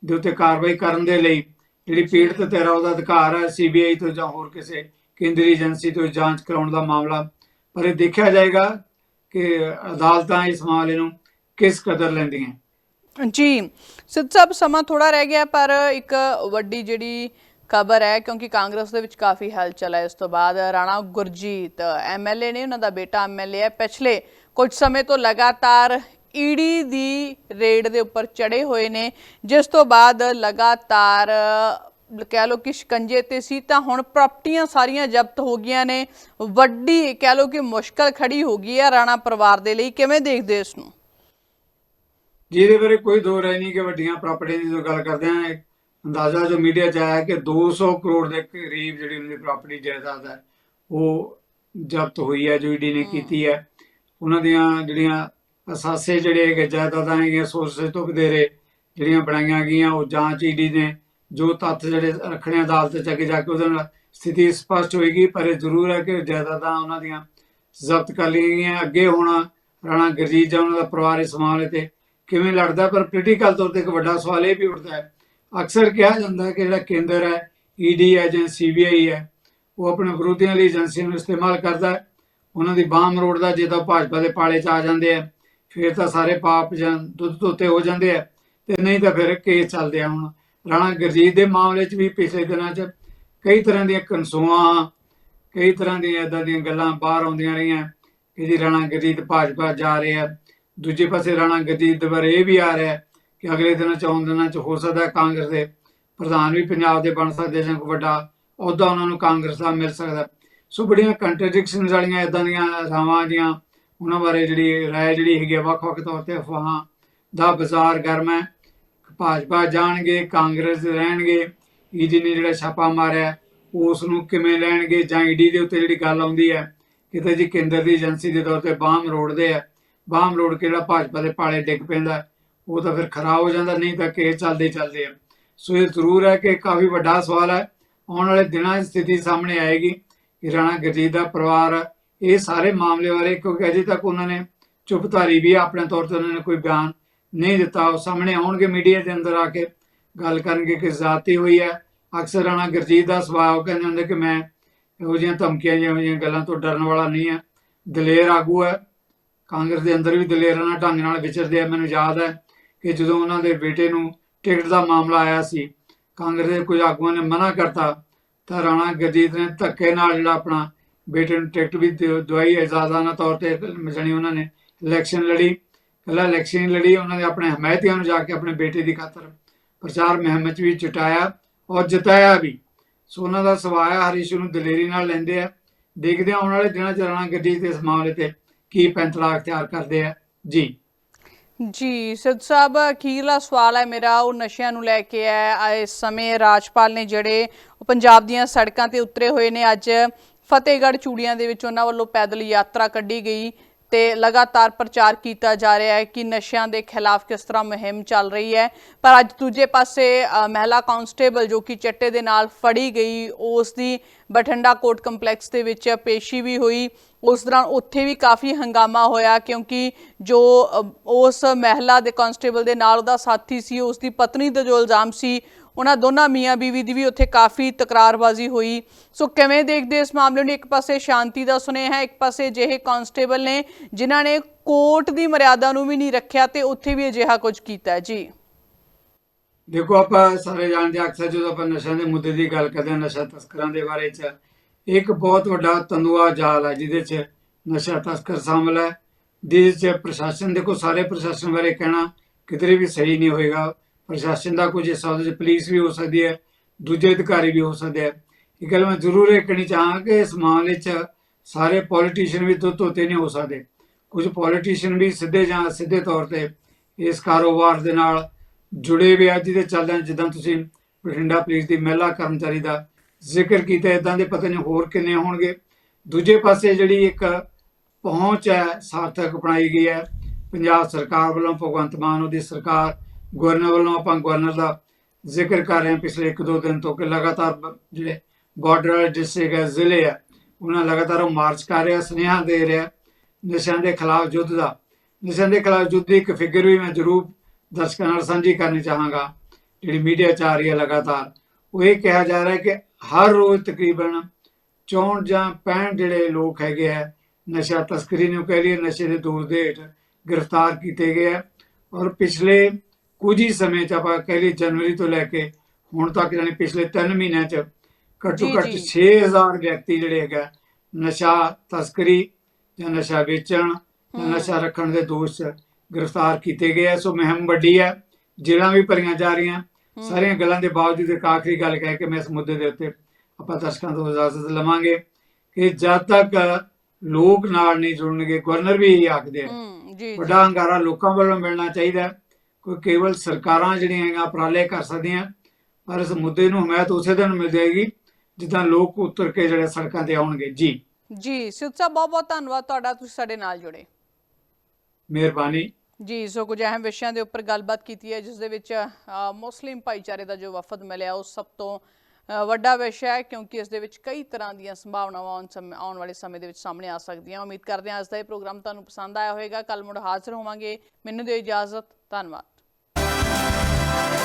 ਦੇ ਉੱਤੇ ਕਾਰਵਾਈ ਕਰਨ ਦੇ ਲਈ ਜਿਹੜੀ ਪੀੜਤ ਤੇਰਾ ਉਹਦਾ ਅਧਿਕਾਰ ਹੈ ਸੀਬੀਆਈ ਤੋਂ ਜਾਂ ਹੋਰ ਕਿਸੇ ਕੇਂਦਰੀ ਏਜੰਸੀ ਤੋਂ ਜਾਂਚ ਕਰਾਉਣ ਦਾ ਮਾਮਲਾ। ਪਰ ਇਹ ਦੇਖਿਆ ਜਾਏਗਾ ਕਿ ਅਦਾਲਤਾਂ ਇਸ ਮਾਮਲੇ ਨੂੰ ਕਿਸ ਕਦਰ ਲੈਂਦੀਆਂ। ਜੀ ਸਿੱਧ ਸਾਹਿਬ ਸਮਾਂ ਥੋੜਾ ਰਹਿ ਗਿਆ, ਪਰ ਇੱਕ ਵੱਡੀ ਜਿਹੜੀ ਖਬਰ ਹੈ, ਕਿਉਂਕਿ ਕਾਂਗਰਸ ਦੇ ਵਿੱਚ ਕਾਫੀ ਹਲਚਲ ਹੈ ਇਸ ਤੋਂ ਬਾਅਦ, ਰਾਣਾ ਗੁਰਜੀਤ ਐਮਐਲਏ ਨੇ ਉਹਨਾਂ ਦਾ ਬੇਟਾ ਐਮਐਲਏ ਹੈ। ਪਿਛਲੇ ਕੁਝ ਸਮੇਂ ਤੋਂ ਲਗਾਤਾਰ ਈਡੀ ਦੀ ਰੇਡ ਦੇ ਉੱਪਰ ਚੜੇ ਹੋਏ ਨੇ। ਜਿਸ ਤੋਂ ਬਾਅਦ ਲਗਾਤਾਰ, ਕਹਿ ਲੋ ਕਿ ਸ਼ਿਕੰਜੇ ਤੇ ਸੀ, ਤਾਂ ਹੁਣ ਪ੍ਰਾਪਰਟੀਆਂ ਸਾਰੀਆਂ ਜ਼ਬਤ ਹੋ ਗਈਆਂ ਨੇ। ਵੱਡੀ, ਕਹਿ ਲੋ ਕਿ ਮੁਸ਼ਕਲ ਖੜੀ ਹੋ ਗਈ ਹੈ ਰਾਣਾ ਪਰਿਵਾਰ ਦੇ ਲਈ। ਕਿਵੇਂ ਦੇਖਦੇ ਹੋ ਇਸ ਨੂੰ? ਜਿਹਦੇ ਬਾਰੇ ਕੋਈ ਦੋ ਰਾਏ ਨਹੀਂ ਕਿ ਵੱਡੀਆਂ ਪ੍ਰਾਪਰਟੀਆਂ ਦੀ ਜੋ ਗੱਲ ਕਰਦੇ ਆ ਅੰਦਾਜ਼ਾ ਜੋ ਮੀਡੀਆ 'ਚ ਆਇਆ ਕਿ 200 ਕਰੋੜ ਦੇ ਕਰੀਬ ਜਿਹੜੀ ਉਹਨਾਂ ਦੀ ਪ੍ਰਾਪਰਟੀ ਜਾਇਦਾਦ ਹੈ ਉਹ ਜ਼ਬਤ ਹੋਈ ਹੈ ਜੋ ਈਡੀ ਨੇ ਕੀਤੀ ਹੈ। ਉਹਨਾਂ ਦੀਆਂ ਜਿਹੜੀਆਂ ਅਸਾਸੇ ਜਿਹੜੇ ਹੈਗੇ ਜਾਇਦਾਦਾਂ ਹੈਗੀਆਂ ਸੋਰਸਸ ਤੋਂ ਵਧੇਰੇ ਜਿਹੜੀਆਂ ਬਣਾਈਆਂ ਗਈਆਂ ਉਹ ਜਾਂਚ ਈਡੀ ਨੇ ਜੋ ਤੱਥ ਜਿਹੜੇ ਰੱਖਣੇ ਅਦਾਲਤ 'ਚ ਅੱਗੇ ਜਾ ਕੇ ਉਹਦੇ ਨਾਲ ਸਥਿਤੀ ਸਪਸ਼ਟ ਹੋਏਗੀ ਪਰ ਇਹ ਜ਼ਰੂਰ ਹੈ ਕਿ ਜਾਇਦਾਦਾਂ ਉਹਨਾਂ ਦੀਆਂ ਜ਼ਬਤ ਕਰ ਲਈਆਂ ਗਈਆਂ। ਅੱਗੇ ਹੁਣ ਰਾਣਾ ਗੁਰਜੀਤ ਜਾਂ ਉਹਨਾਂ ਦਾ ਪਰਿਵਾਰ ਇਸ ਮਾਮਲੇ ਤੇ ਕਿਵੇਂ ਲੜਦਾ ਪਰ ਪੋਲੀਟੀਕਲ ਤੌਰ ਤੇ ਇੱਕ ਵੱਡਾ ਸਵਾਲ ਇਹ ਵੀ ਉੱਠਦਾ ਹੈ। ਅਕਸਰ ਕਿਹਾ ਜਾਂਦਾ ਹੈ ਕਿ ਜਿਹੜਾ ਕੇਂਦਰ ਹੈ ਈਡੀ ਹੈ ਜਾਂ ਸੀਬੀਆਈ ਹੈ, ਉਹ ਆਪਣੇ ਵਿਰੋਧੀਆਂ ਲਈ ਏਜੰਸੀਆਂ ਨੂੰ ਇਸਤੇਮਾਲ ਕਰਦਾ ਹੈ। ਉਹਨਾਂ ਦੀ ਬਾਹ ਮਰੋੜਦਾ ਜੇ ਤਾਂ ਭਾਜਪਾ ਦੇ ਪਾਲੇ 'ਚ ਆ ਜਾਂਦੇ ਆ, ਫਿਰ ਤਾਂ ਸਾਰੇ ਪਾਪ ਜਾਂ ਦੁੱਧ ਧੋਤੇ ਹੋ ਜਾਂਦੇ ਆ, ਤੇ ਨਹੀਂ ਤਾਂ ਫਿਰ ਕੇਸ ਚੱਲਦੇ ਆ ਹੁਣ। ਰਾਣਾ ਗੁਰਜੀਤ ਦੇ ਮਾਮਲੇ 'ਚ ਵੀ ਪਿਛਲੇ ਦਿਨਾਂ 'ਚ ਕਈ ਤਰ੍ਹਾਂ ਦੀਆਂ ਕਨਸੂਆਂ, ਕਈ ਤਰ੍ਹਾਂ ਦੀਆਂ ਇਦਾਂ ਦੀਆਂ ਗੱਲਾਂ ਬਾਹਰ ਆਉਂਦੀਆਂ ਰਹੀਆਂ ਕਿ ਜੀ ਰਾਣਾ ਗੁਰਜੀਤ ਭਾਜਪਾ ਜਾ ਰਹੇ ਆ। ਦੂਜੇ ਪਾਸੇ ਰਾਣਾ ਗੁਰਜੀਤ ਦੇ ਇਹ ਵੀ ਆ ਰਿਹਾ ਕਿ ਅਗਲੇ ਦਿਨਾਂ ਚ, ਆਉਣ ਦਿਨਾਂ ਚ ਹੋ ਸਕਦਾ ਕਾਂਗਰਸ ਦੇ ਪ੍ਰਧਾਨ ਵੀ ਪੰਜਾਬ ਦੇ ਬਣ ਸਕਦੇ ਜਾਂ ਕੋਈ ਵੱਡਾ ਅਹੁਦਾ ਉਹਨਾਂ ਨੂੰ ਕਾਂਗਰਸ ਦਾ ਮਿਲ ਸਕਦਾ ਸੋ ਬੜੀਆਂ ਕੰਟਰਡਿਕਸ਼ਨਸ ਵਾਲੀਆਂ ਇਦਾਂ ਦੀਆਂ ਰਾਵਾਂ ਦੀਆਂ ਉਹਨਾਂ ਬਾਰੇ ਜਿਹੜੀ ਰਾਏ ਜਿਹੜੀ ਹੈਗੀ ਆ, ਵੱਖ-ਵੱਖ ਤੌਰ ਤੇ ਅਫਵਾਹਾਂ ਦਾ ਬਾਜ਼ਾਰ ਗਰਮ ਹੈ। ਭਾਜਪਾ ਜਾਣਗੇ, ਕਾਂਗਰਸ ਦੇ ਰਹਿਣਗੇ ਈਡੀ ਨੇ ਜਿਹੜਾ ਛਾਪਾ ਮਾਰਿਆ, ਉਸ ਨੂੰ ਕਿਵੇਂ ਲੈਣਗੇ ਜਾਂ ਈਡੀ ਦੇ ਉੱਤੇ ਜਿਹੜੀ ਗੱਲ ਆਉਂਦੀ ਹੈ, ਕਿਤੇ ਜੀ ਕੇਂਦਰ ਦੀ ਏਜੰਸੀ ਦੇ ਤੌਰ ਤੇ ਬਾਹਮ ਰੋੜਦੇ ਆ ਬਾਹਮ ਰੋੜ ਕੇ ਜਿਹੜਾ ਭਾਜਪਾ ਦੇ ਪਾਲੇ ਡਿੱਗ ਪੈਂਦਾ ਉਹ ਤਾਂ ਫਿਰ ਖਰਾਬ ਹੋ ਜਾਂਦਾ ਨਹੀਂ ਤਾਂ ਕੇਸ ਚੱਲਦੇ ਚੱਲਦੇ ਆ। ਸੋ ਇਹ ਜ਼ਰੂਰ ਹੈ ਕਿ ਕਾਫੀ ਵੱਡਾ ਸਵਾਲ ਹੈ। ਆਉਣ ਵਾਲੇ ਦਿਨਾਂ 'ਚ ਸਥਿਤੀ ਸਾਹਮਣੇ ਆਏਗੀ। ਕਿ ਰਾਣਾ ਗੁਰਜੀਤ ਦਾ ਪਰਿਵਾਰ ਇਹ ਸਾਰੇ ਮਾਮਲੇ ਬਾਰੇ ਕਿਉਂਕਿ ਅਜੇ ਤੱਕ ਉਹਨਾਂ ਨੇ ਚੁੱਪ ਧਾਰੀ ਵੀ ਹੈ, ਆਪਣੇ ਤੌਰ ਤੇ ਉਹਨਾਂ ਨੇ ਕੋਈ ਬਿਆਨ ਨਹੀਂ ਦਿੱਤਾ। ਉਹ ਸਾਹਮਣੇ ਆਉਣਗੇ ਮੀਡੀਆ ਦੇ ਅੰਦਰ ਆ ਕੇ ਗੱਲ ਕਰਨਗੇ ਕਿ ਜ਼ਾਤੀ ਹੋਈ ਹੈ। ਅਕਸਰ ਰਾਣਾ ਗੁਰਜੀਤ ਦਾ ਸੁਭਾਅ ਉਹ ਕਹਿੰਦੇ ਹੁੰਦੇ ਕਿ ਮੈਂ ਇਹੋ ਜਿਹੀਆਂ ਧਮਕੀਆਂ ਜਿਹੀਆਂ ਜਿਹੀਆਂ ਗੱਲਾਂ ਤੋਂ ਡਰਨ ਵਾਲਾ ਨਹੀਂ ਹੈ। ਦਲੇਰ ਆਗੂ ਹੈ। ਕਾਂਗਰਸ ਦੇ ਅੰਦਰ ਵੀ ਦਲੇਰਾਂ ਢੰਗ ਨਾਲ ਵਿਚਰਦੇ ਆ, ਮੈਨੂੰ ਯਾਦ ਹੈ ਕਿ ਜਦੋਂ ਉਹਨਾਂ ਦੇ ਬੇਟੇ ਨੂੰ ਟਿਕਟ ਦਾ ਮਾਮਲਾ ਆਇਆ ਸੀ, ਕਾਂਗਰਸ ਦੇ ਕੁਝ ਆਗੂਆਂ ਨੇ ਮਨਾ ਕਰਤਾ, ਤਾਂ ਰਾਣਾ ਗੁਰਜੀਤ ਨੇ ਧੱਕੇ ਨਾਲ ਜਿਹੜਾ ਆਪਣਾ ਬੇਟੇ ਨੂੰ ਟਿਕਟ ਵੀ ਦਵਾਈ ਆਜ਼ਾਦਾਨਾ ਤੌਰ ਤੇ ਜਾਣੀ ਉਹਨਾਂ ਨੇ ਇਲੈਕਸ਼ਨ ਲੜੀ ਕੱਲਾ ਇਲੈਕਸ਼ਨ ਲੜੀ, ਉਹਨਾਂ ਨੇ ਆਪਣੇ ਹਮਾਇਤੀਆਂ ਨੂੰ ਜਾ ਕੇ ਆਪਣੇ ਬੇਟੇ ਦੀ ਖਾਤਰ ਪ੍ਰਚਾਰ ਮੁਹਿੰਮ 'ਚ ਵੀ ਚੁਟਾਇਆ ਔਰ ਜਿਤਾਇਆ ਵੀ। ਸੋ ਉਹਨਾਂ ਦਾ ਸਵਾਇਆ ਹਰੀਸ਼ ਨੂੰ ਦਲੇਰੀ ਨਾਲ ਲੈਂਦੇ ਆ, ਦੇਖਦੇ ਹਾਂ ਆਉਣ ਵਾਲੇ ਦਿਨਾਂ 'ਚ ਰਾਣਾ ਗੁਰਜੀਤ ਇਸ ਮਾਮਲੇ ਤੇ ਕੀ ਪੈਂਤੜਾ ਅਖਤਿਆਰ ਕਰਦੇ ਆ? ਜੀ। ਜੀ ਸਿੱਧ ਸਾਹਿਬ ਅਖੀਰਲਾ ਸਵਾਲ ਹੈ ਮੇਰਾ? ਉਹ ਨਸ਼ਿਆਂ ਨੂੰ ਲੈ ਕੇ ਹੈ। ਇਸ ਸਮੇਂ ਰਾਜਪਾਲ ਨੇ ਜਿਹੜੇ ਉਹ ਪੰਜਾਬ ਦੀਆਂ ਸੜਕਾਂ ਤੇ ਉਤਰੇ ਹੋਏ ਨੇ। ਅੱਜ ਫਤਿਹਗੜ੍ਹ ਚੂੜੀਆਂ ਦੇ ਵਿੱਚ ਉਹਨਾਂ ਵੱਲੋਂ ਪੈਦਲ ਯਾਤਰਾ ਕੱਢੀ ਗਈ। ਤੇ ਲਗਾਤਾਰ ਪ੍ਰਚਾਰ ਕੀਤਾ ਜਾ ਰਿਹਾ ਹੈ ਕਿ ਨਸ਼ਿਆਂ ਦੇ ਖਿਲਾਫ ਕਿਸ ਤਰ੍ਹਾਂ ਮੁਹਿੰਮ ਚੱਲ ਰਹੀ ਹੈ। ਪਰ ਅੱਜ ਦੂਜੇ ਪਾਸੇ ਮਹਿਲਾ ਕਾਂਸਟੇਬਲ ਜੋ ਕਿ ਚੱਟੇ ਦੇ ਨਾਲ ਫੜੀ ਗਈ, ਉਸ ਦੀ ਬਠਿੰਡਾ ਕੋਰਟ ਕੰਪਲੈਕਸ ਦੇ ਵਿੱਚ ਪੇਸ਼ੀ ਵੀ ਹੋਈ। ਉਸ ਦੌਰਾਨ ਉੱਥੇ ਵੀ ਕਾਫੀ ਹੰਗਾਮਾ ਹੋਇਆ ਕਿਉਂਕਿ ਜੋ ਉਸ ਮਹਿਲਾ ਦੇ ਕਾਂਸਟੇਬਲ ਦੇ ਨਾਲ ਉਹਦਾ ਸਾਥੀ ਸੀ, ਉਸ ਦੀ ਪਤਨੀ ਦਾ ਜੋ ਇਲਜ਼ਾਮ ਸੀ ਉਹਨਾਂ ਦੋਨਾਂ ਮੀਆਂ ਬੀਵੀ ਦੀ ਵੀ ਉੱਥੇ ਕਾਫੀ ਤਕਰਾਰਬਾਜ਼ੀ ਹੋਈ। ਸੋ ਕਿਵੇਂ ਦੇਖਦੇ ਇਸ ਮਾਮਲੇ ਨੂੰ? ਇੱਕ ਪਾਸੇ ਸ਼ਾਂਤੀ ਦਾ ਸੁਨੇਹਾ ਇੱਕ ਪਾਸੇ ਜਿਹੇ ਕਾਂਸਟੇਬਲ ਨੇ ਜਿਨ੍ਹਾਂ ਨੇ ਕੋਰਟ ਦੀ ਮਰਿਆਦਾ ਨੂੰ ਵੀ ਨਹੀਂ ਰੱਖਿਆ ਤੇ ਉੱਥੇ ਵੀ ਅਜਿਹਾ ਕੁਝ ਕੀਤਾ ਜੀ। ਦੇਖੋ, ਆਪਾਂ ਸਾਰੇ ਜਾਣਦੇ ਅਕਸਰ ਜਦੋਂ ਆਪਾਂ ਨਸ਼ਿਆਂ ਦੇ ਮੁੱਦੇ ਦੀ ਗੱਲ ਕਰਦੇ ਹਾਂ, ਨਸ਼ਾ ਤਸਕਰਾਂ ਦੇ ਬਾਰੇ ਚ, ਇੱਕ ਬਹੁਤ ਵੱਡਾ ਤੰਦੂਆ ਜਾਲ ਹੈ ਜਿਹਦੇ ਚ ਨਸ਼ਾ ਤਸਕਰ ਸ਼ਾਮਲ ਹੈ। ਜਿਹਦੇ ਚ ਪ੍ਰਸ਼ਾਸਨ, ਦੇਖੋ, ਸਾਰੇ ਪ੍ਰਸ਼ਾਸਨ ਬਾਰੇ ਕਹਿਣਾ ਕਿਤੇ ਵੀ ਸਹੀ ਨਹੀਂ ਹੋਏਗਾ। ਪ੍ਰਸ਼ਾਸਨ ਦਾ ਕੁਝ ਹਿੱਸਾ ਉਹਦੇ ਚ ਪੁਲਿਸ ਵੀ ਹੋ ਸਕਦੀ ਹੈ, ਦੂਜੇ ਅਧਿਕਾਰੀ ਵੀ ਹੋ ਸਕਦੇ ਹੈ। ਇਹ ਗੱਲ ਮੈਂ ਜ਼ਰੂਰ ਇਹ ਕਹਿਣੀ ਚਾਹਾਂ ਕਿ ਇਸ ਮਾਮਲੇ ਚ ਸਾਰੇ ਪੋਲੀਟੀਸ਼ੀਅਨ ਵੀ ਦੁੱਧ ਧੋਤੇ ਨਹੀਂ ਹੋ ਸਕਦੇ। ਕੁਝ ਪੋਲੀਟੀਸ਼ੀਅਨ ਵੀ ਸਿੱਧੇ ਜਾਂ ਸਿੱਧੇ ਤੌਰ ਤੇ ਇਸ ਕਾਰੋਬਾਰ ਦੇ ਨਾਲ ਜੁੜੇ ਹੋਏ ਆ, ਜਿਹਦੇ ਚੱਲਦਿਆਂ ਜਿੱਦਾਂ ਤੁਸੀਂ ਬਠਿੰਡਾ ਪੁਲਿਸ ਦੀ ਮਹਿਲਾ ਕਰਮਚਾਰੀ ਦਾ ਜ਼ਿਕਰ ਕੀਤਾ ਇਦਾਂ ਦੇ ਪਤਾ ਨਹੀਂ ਹੋਰ ਕਿੰਨੇ ਹੋਣਗੇ। ਦੂਜੇ ਪਾਸੇ ਜਿਹੜੀ ਇੱਕ ਪਹੁੰਚ ਹੈ, ਸਾਰਥਕ ਅਪਣਾਈ ਗਈ ਹੈ। ਪੰਜਾਬ ਸਰਕਾਰ ਵੱਲੋਂ ਭਗਵੰਤ ਮਾਨ ਉਹਦੀ ਸਰਕਾਰ ਗਵਰਨਰ ਵੱਲੋਂ ਆਪਾਂ ਗਵਰਨਰ ਦਾ ਜ਼ਿਕਰ ਕਰ ਰਹੇ ਹਾਂ ਪਿਛਲੇ 1-2 ਦਿਨ ਤੋਂ ਕਿ ਲਗਾਤਾਰ ਜਿਹੜੇ ਬਾਰਡਰ ਡਿਸਟ੍ਰਿਕਟ ਜ਼ਿਲ੍ਹੇ ਆ ਉਹਨਾਂ ਲਗਾਤਾਰ ਮਾਰਚ ਕਰ ਰਿਹਾ, ਸੁਨੇਹਾ ਦੇ ਰਿਹਾ ਨਸ਼ਿਆਂ ਦੇ ਖਿਲਾਫ ਯੁੱਧ ਦਾ। ਨਸ਼ਿਆਂ ਦੇ ਖਿਲਾਫ ਯੁੱਧ ਦੀ ਇੱਕ ਫਿਗਰ ਵੀ ਮੈਂ ਜ਼ਰੂਰ ਦਰਸ਼ਕਾਂ ਨਾਲ ਸਾਂਝੀ ਕਰਨੀ ਚਾਹਾਂਗਾ। ਜਿਹੜੀ ਮੀਡੀਆ ਚ ਆ ਰਹੀ ਹੈ ਲਗਾਤਾਰ, ਉਹ ਇਹ ਕਿਹਾ ਜਾ ਰਿਹਾ ਹੈ ਕਿ ਹਰ ਰੋਜ਼ ਤਕਰੀਬਨ 64 ਜਾਂ 65 ਜਿਹੜੇ ਲੋਕ ਹੈਗੇ ਆ, ਨਸ਼ਾ ਤਸਕਰੀ ਨੂੰ ਕਹਿ ਲਈਏ, ਨਸ਼ੇ ਦੇ ਦੂਰ ਦੇ ਹੇਠ ਗ੍ਰਿਫਤਾਰ ਕੀਤੇ ਗਏ ਆ। ਔਰ ਪਿਛਲੇ ਕੁਝ ਹੀ ਸਮੇਂ ਚ ਆਪਾਂ ਕਹਿ ਲਈਏ ਜਨਵਰੀ ਤੋਂ ਲੈ ਕੇ ਹੁਣ ਤੱਕ ਯਾਨੀ ਪਿਛਲੇ 3 ਮਹੀਨਿਆਂ ਚ ਘੱਟੋ ਘੱਟ ਜੀ। 6000 ਵਿਅਕਤੀ ਜਿਹੜੇ ਹੈਗਾ ਨਸ਼ਾ ਤਸਕਰੀ ਜਾਂ ਨਸ਼ਾ ਵੇਚਣ ਜਾਂ। ਨਸ਼ਾ ਰੱਖਣ ਦੇ ਦੋਸ਼ 'ਚ ਗ੍ਰਿਫਤਾਰ ਕੀਤੇ ਗਏ ਆ ਸੋ ਮੁਹਿੰਮ ਵੱਡੀ ਹੈ ਜੇਲ੍ਹਾਂ ਵੀ ਭਰੀਆਂ ਜਾ ਰਹੀਆਂ। ਸਾਰੀਆਂ ਗੱਲਾਂ ਦੇ ਬਾਵਜੂਦ ਇੱਕ ਆਖਰੀ ਗੱਲ ਕਹਿ ਕੇ ਮੈਂ ਇਸ ਮੁੱਦੇ ਦੇ ਉੱਤੇ ਆਪਾਂ ਦਰਸ਼ਕਾਂ ਤੋਂ ਇਜਾਜ਼ਤ ਲਵਾਂਗੇ ਕਿ ਜਦ ਤੱਕ ਲੋਕ ਨਾਲ ਨਹੀਂ ਜੁੜਨਗੇ ਗਵਰਨਰ ਵੀ ਇਹੀ ਆਖਦੇ ਆ ਵੱਡਾ ਹੰਗਾਰਾ ਲੋਕਾਂ ਵੱਲੋਂ ਮਿਲਣਾ ਚਾਹੀਦਾ ਹੈ। ਕੋਈ ਕੇਵਲ ਸਰਕਾਰਾਂ ਜਿਹੜੀਆਂ ਹੈਗੀਆਂ ਉਪਰਾਲੇ ਕਰ ਸਕਦੀਆਂ ਪਰ ਇਸ ਮੁੱਦੇ ਨੂੰ ਹਮਾਇਤ ਉਸੇ ਦਿਨ ਮਿਲ ਜਾਏਗੀ ਜਿੱਦਾਂ ਲੋਕ ਉਤਰ ਕੇ ਜਿਹੜੇ ਸੜਕਾਂ ਤੇ ਆਉਣਗੇ। ਜੀ। ਜੀ ਸਿੱਧ ਸਾਹਿਬ ਬਹੁਤ ਬਹੁਤ ਧੰਨਵਾਦ ਤੁਹਾਡਾ ਤੁਸੀਂ ਸਾਡੇ ਨਾਲ ਜੁੜੇ। ਮਿਹਰਬਾਨੀ। ਜੀ ਸੋ ਕੁਝ ਅਹਿਮ ਵਿਸ਼ਿਆਂ ਦੇ ਉੱਪਰ ਗੱਲਬਾਤ ਕੀਤੀ ਹੈ ਜਿਸ ਦੇ ਵਿੱਚ ਮੁਸਲਿਮ ਭਾਈਚਾਰੇ ਦਾ ਜੋ ਵਫਦ ਮਿਲਿਆ ਉਹ ਸਭ ਤੋਂ ਵੱਡਾ ਵਿਸ਼ਾ ਹੈ ਕਿਉਂਕਿ ਇਸ ਦੇ ਵਿੱਚ ਕਈ ਤਰ੍ਹਾਂ ਦੀਆਂ ਸੰਭਾਵਨਾਵਾਂ ਆਉਣ ਸਮੇਂ ਆਉਣ ਵਾਲੇ ਸਮੇਂ ਦੇ ਵਿੱਚ ਸਾਹਮਣੇ ਆ ਸਕਦੀਆਂ। ਉਮੀਦ ਕਰਦੇ ਹਾਂ ਅੱਜ ਦਾ ਇਹ ਪ੍ਰੋਗਰਾਮ ਤੁਹਾਨੂੰ ਪਸੰਦ ਆਇਆ ਹੋਵੇਗਾ। ਕੱਲ ਮੁੜ ਹਾਜ਼ਰ ਹੋਵਾਂਗੇ। ਮੈਨੂੰ ਦਿਓ ਇਜਾਜ਼ਤ। ਧੰਨਵਾਦ।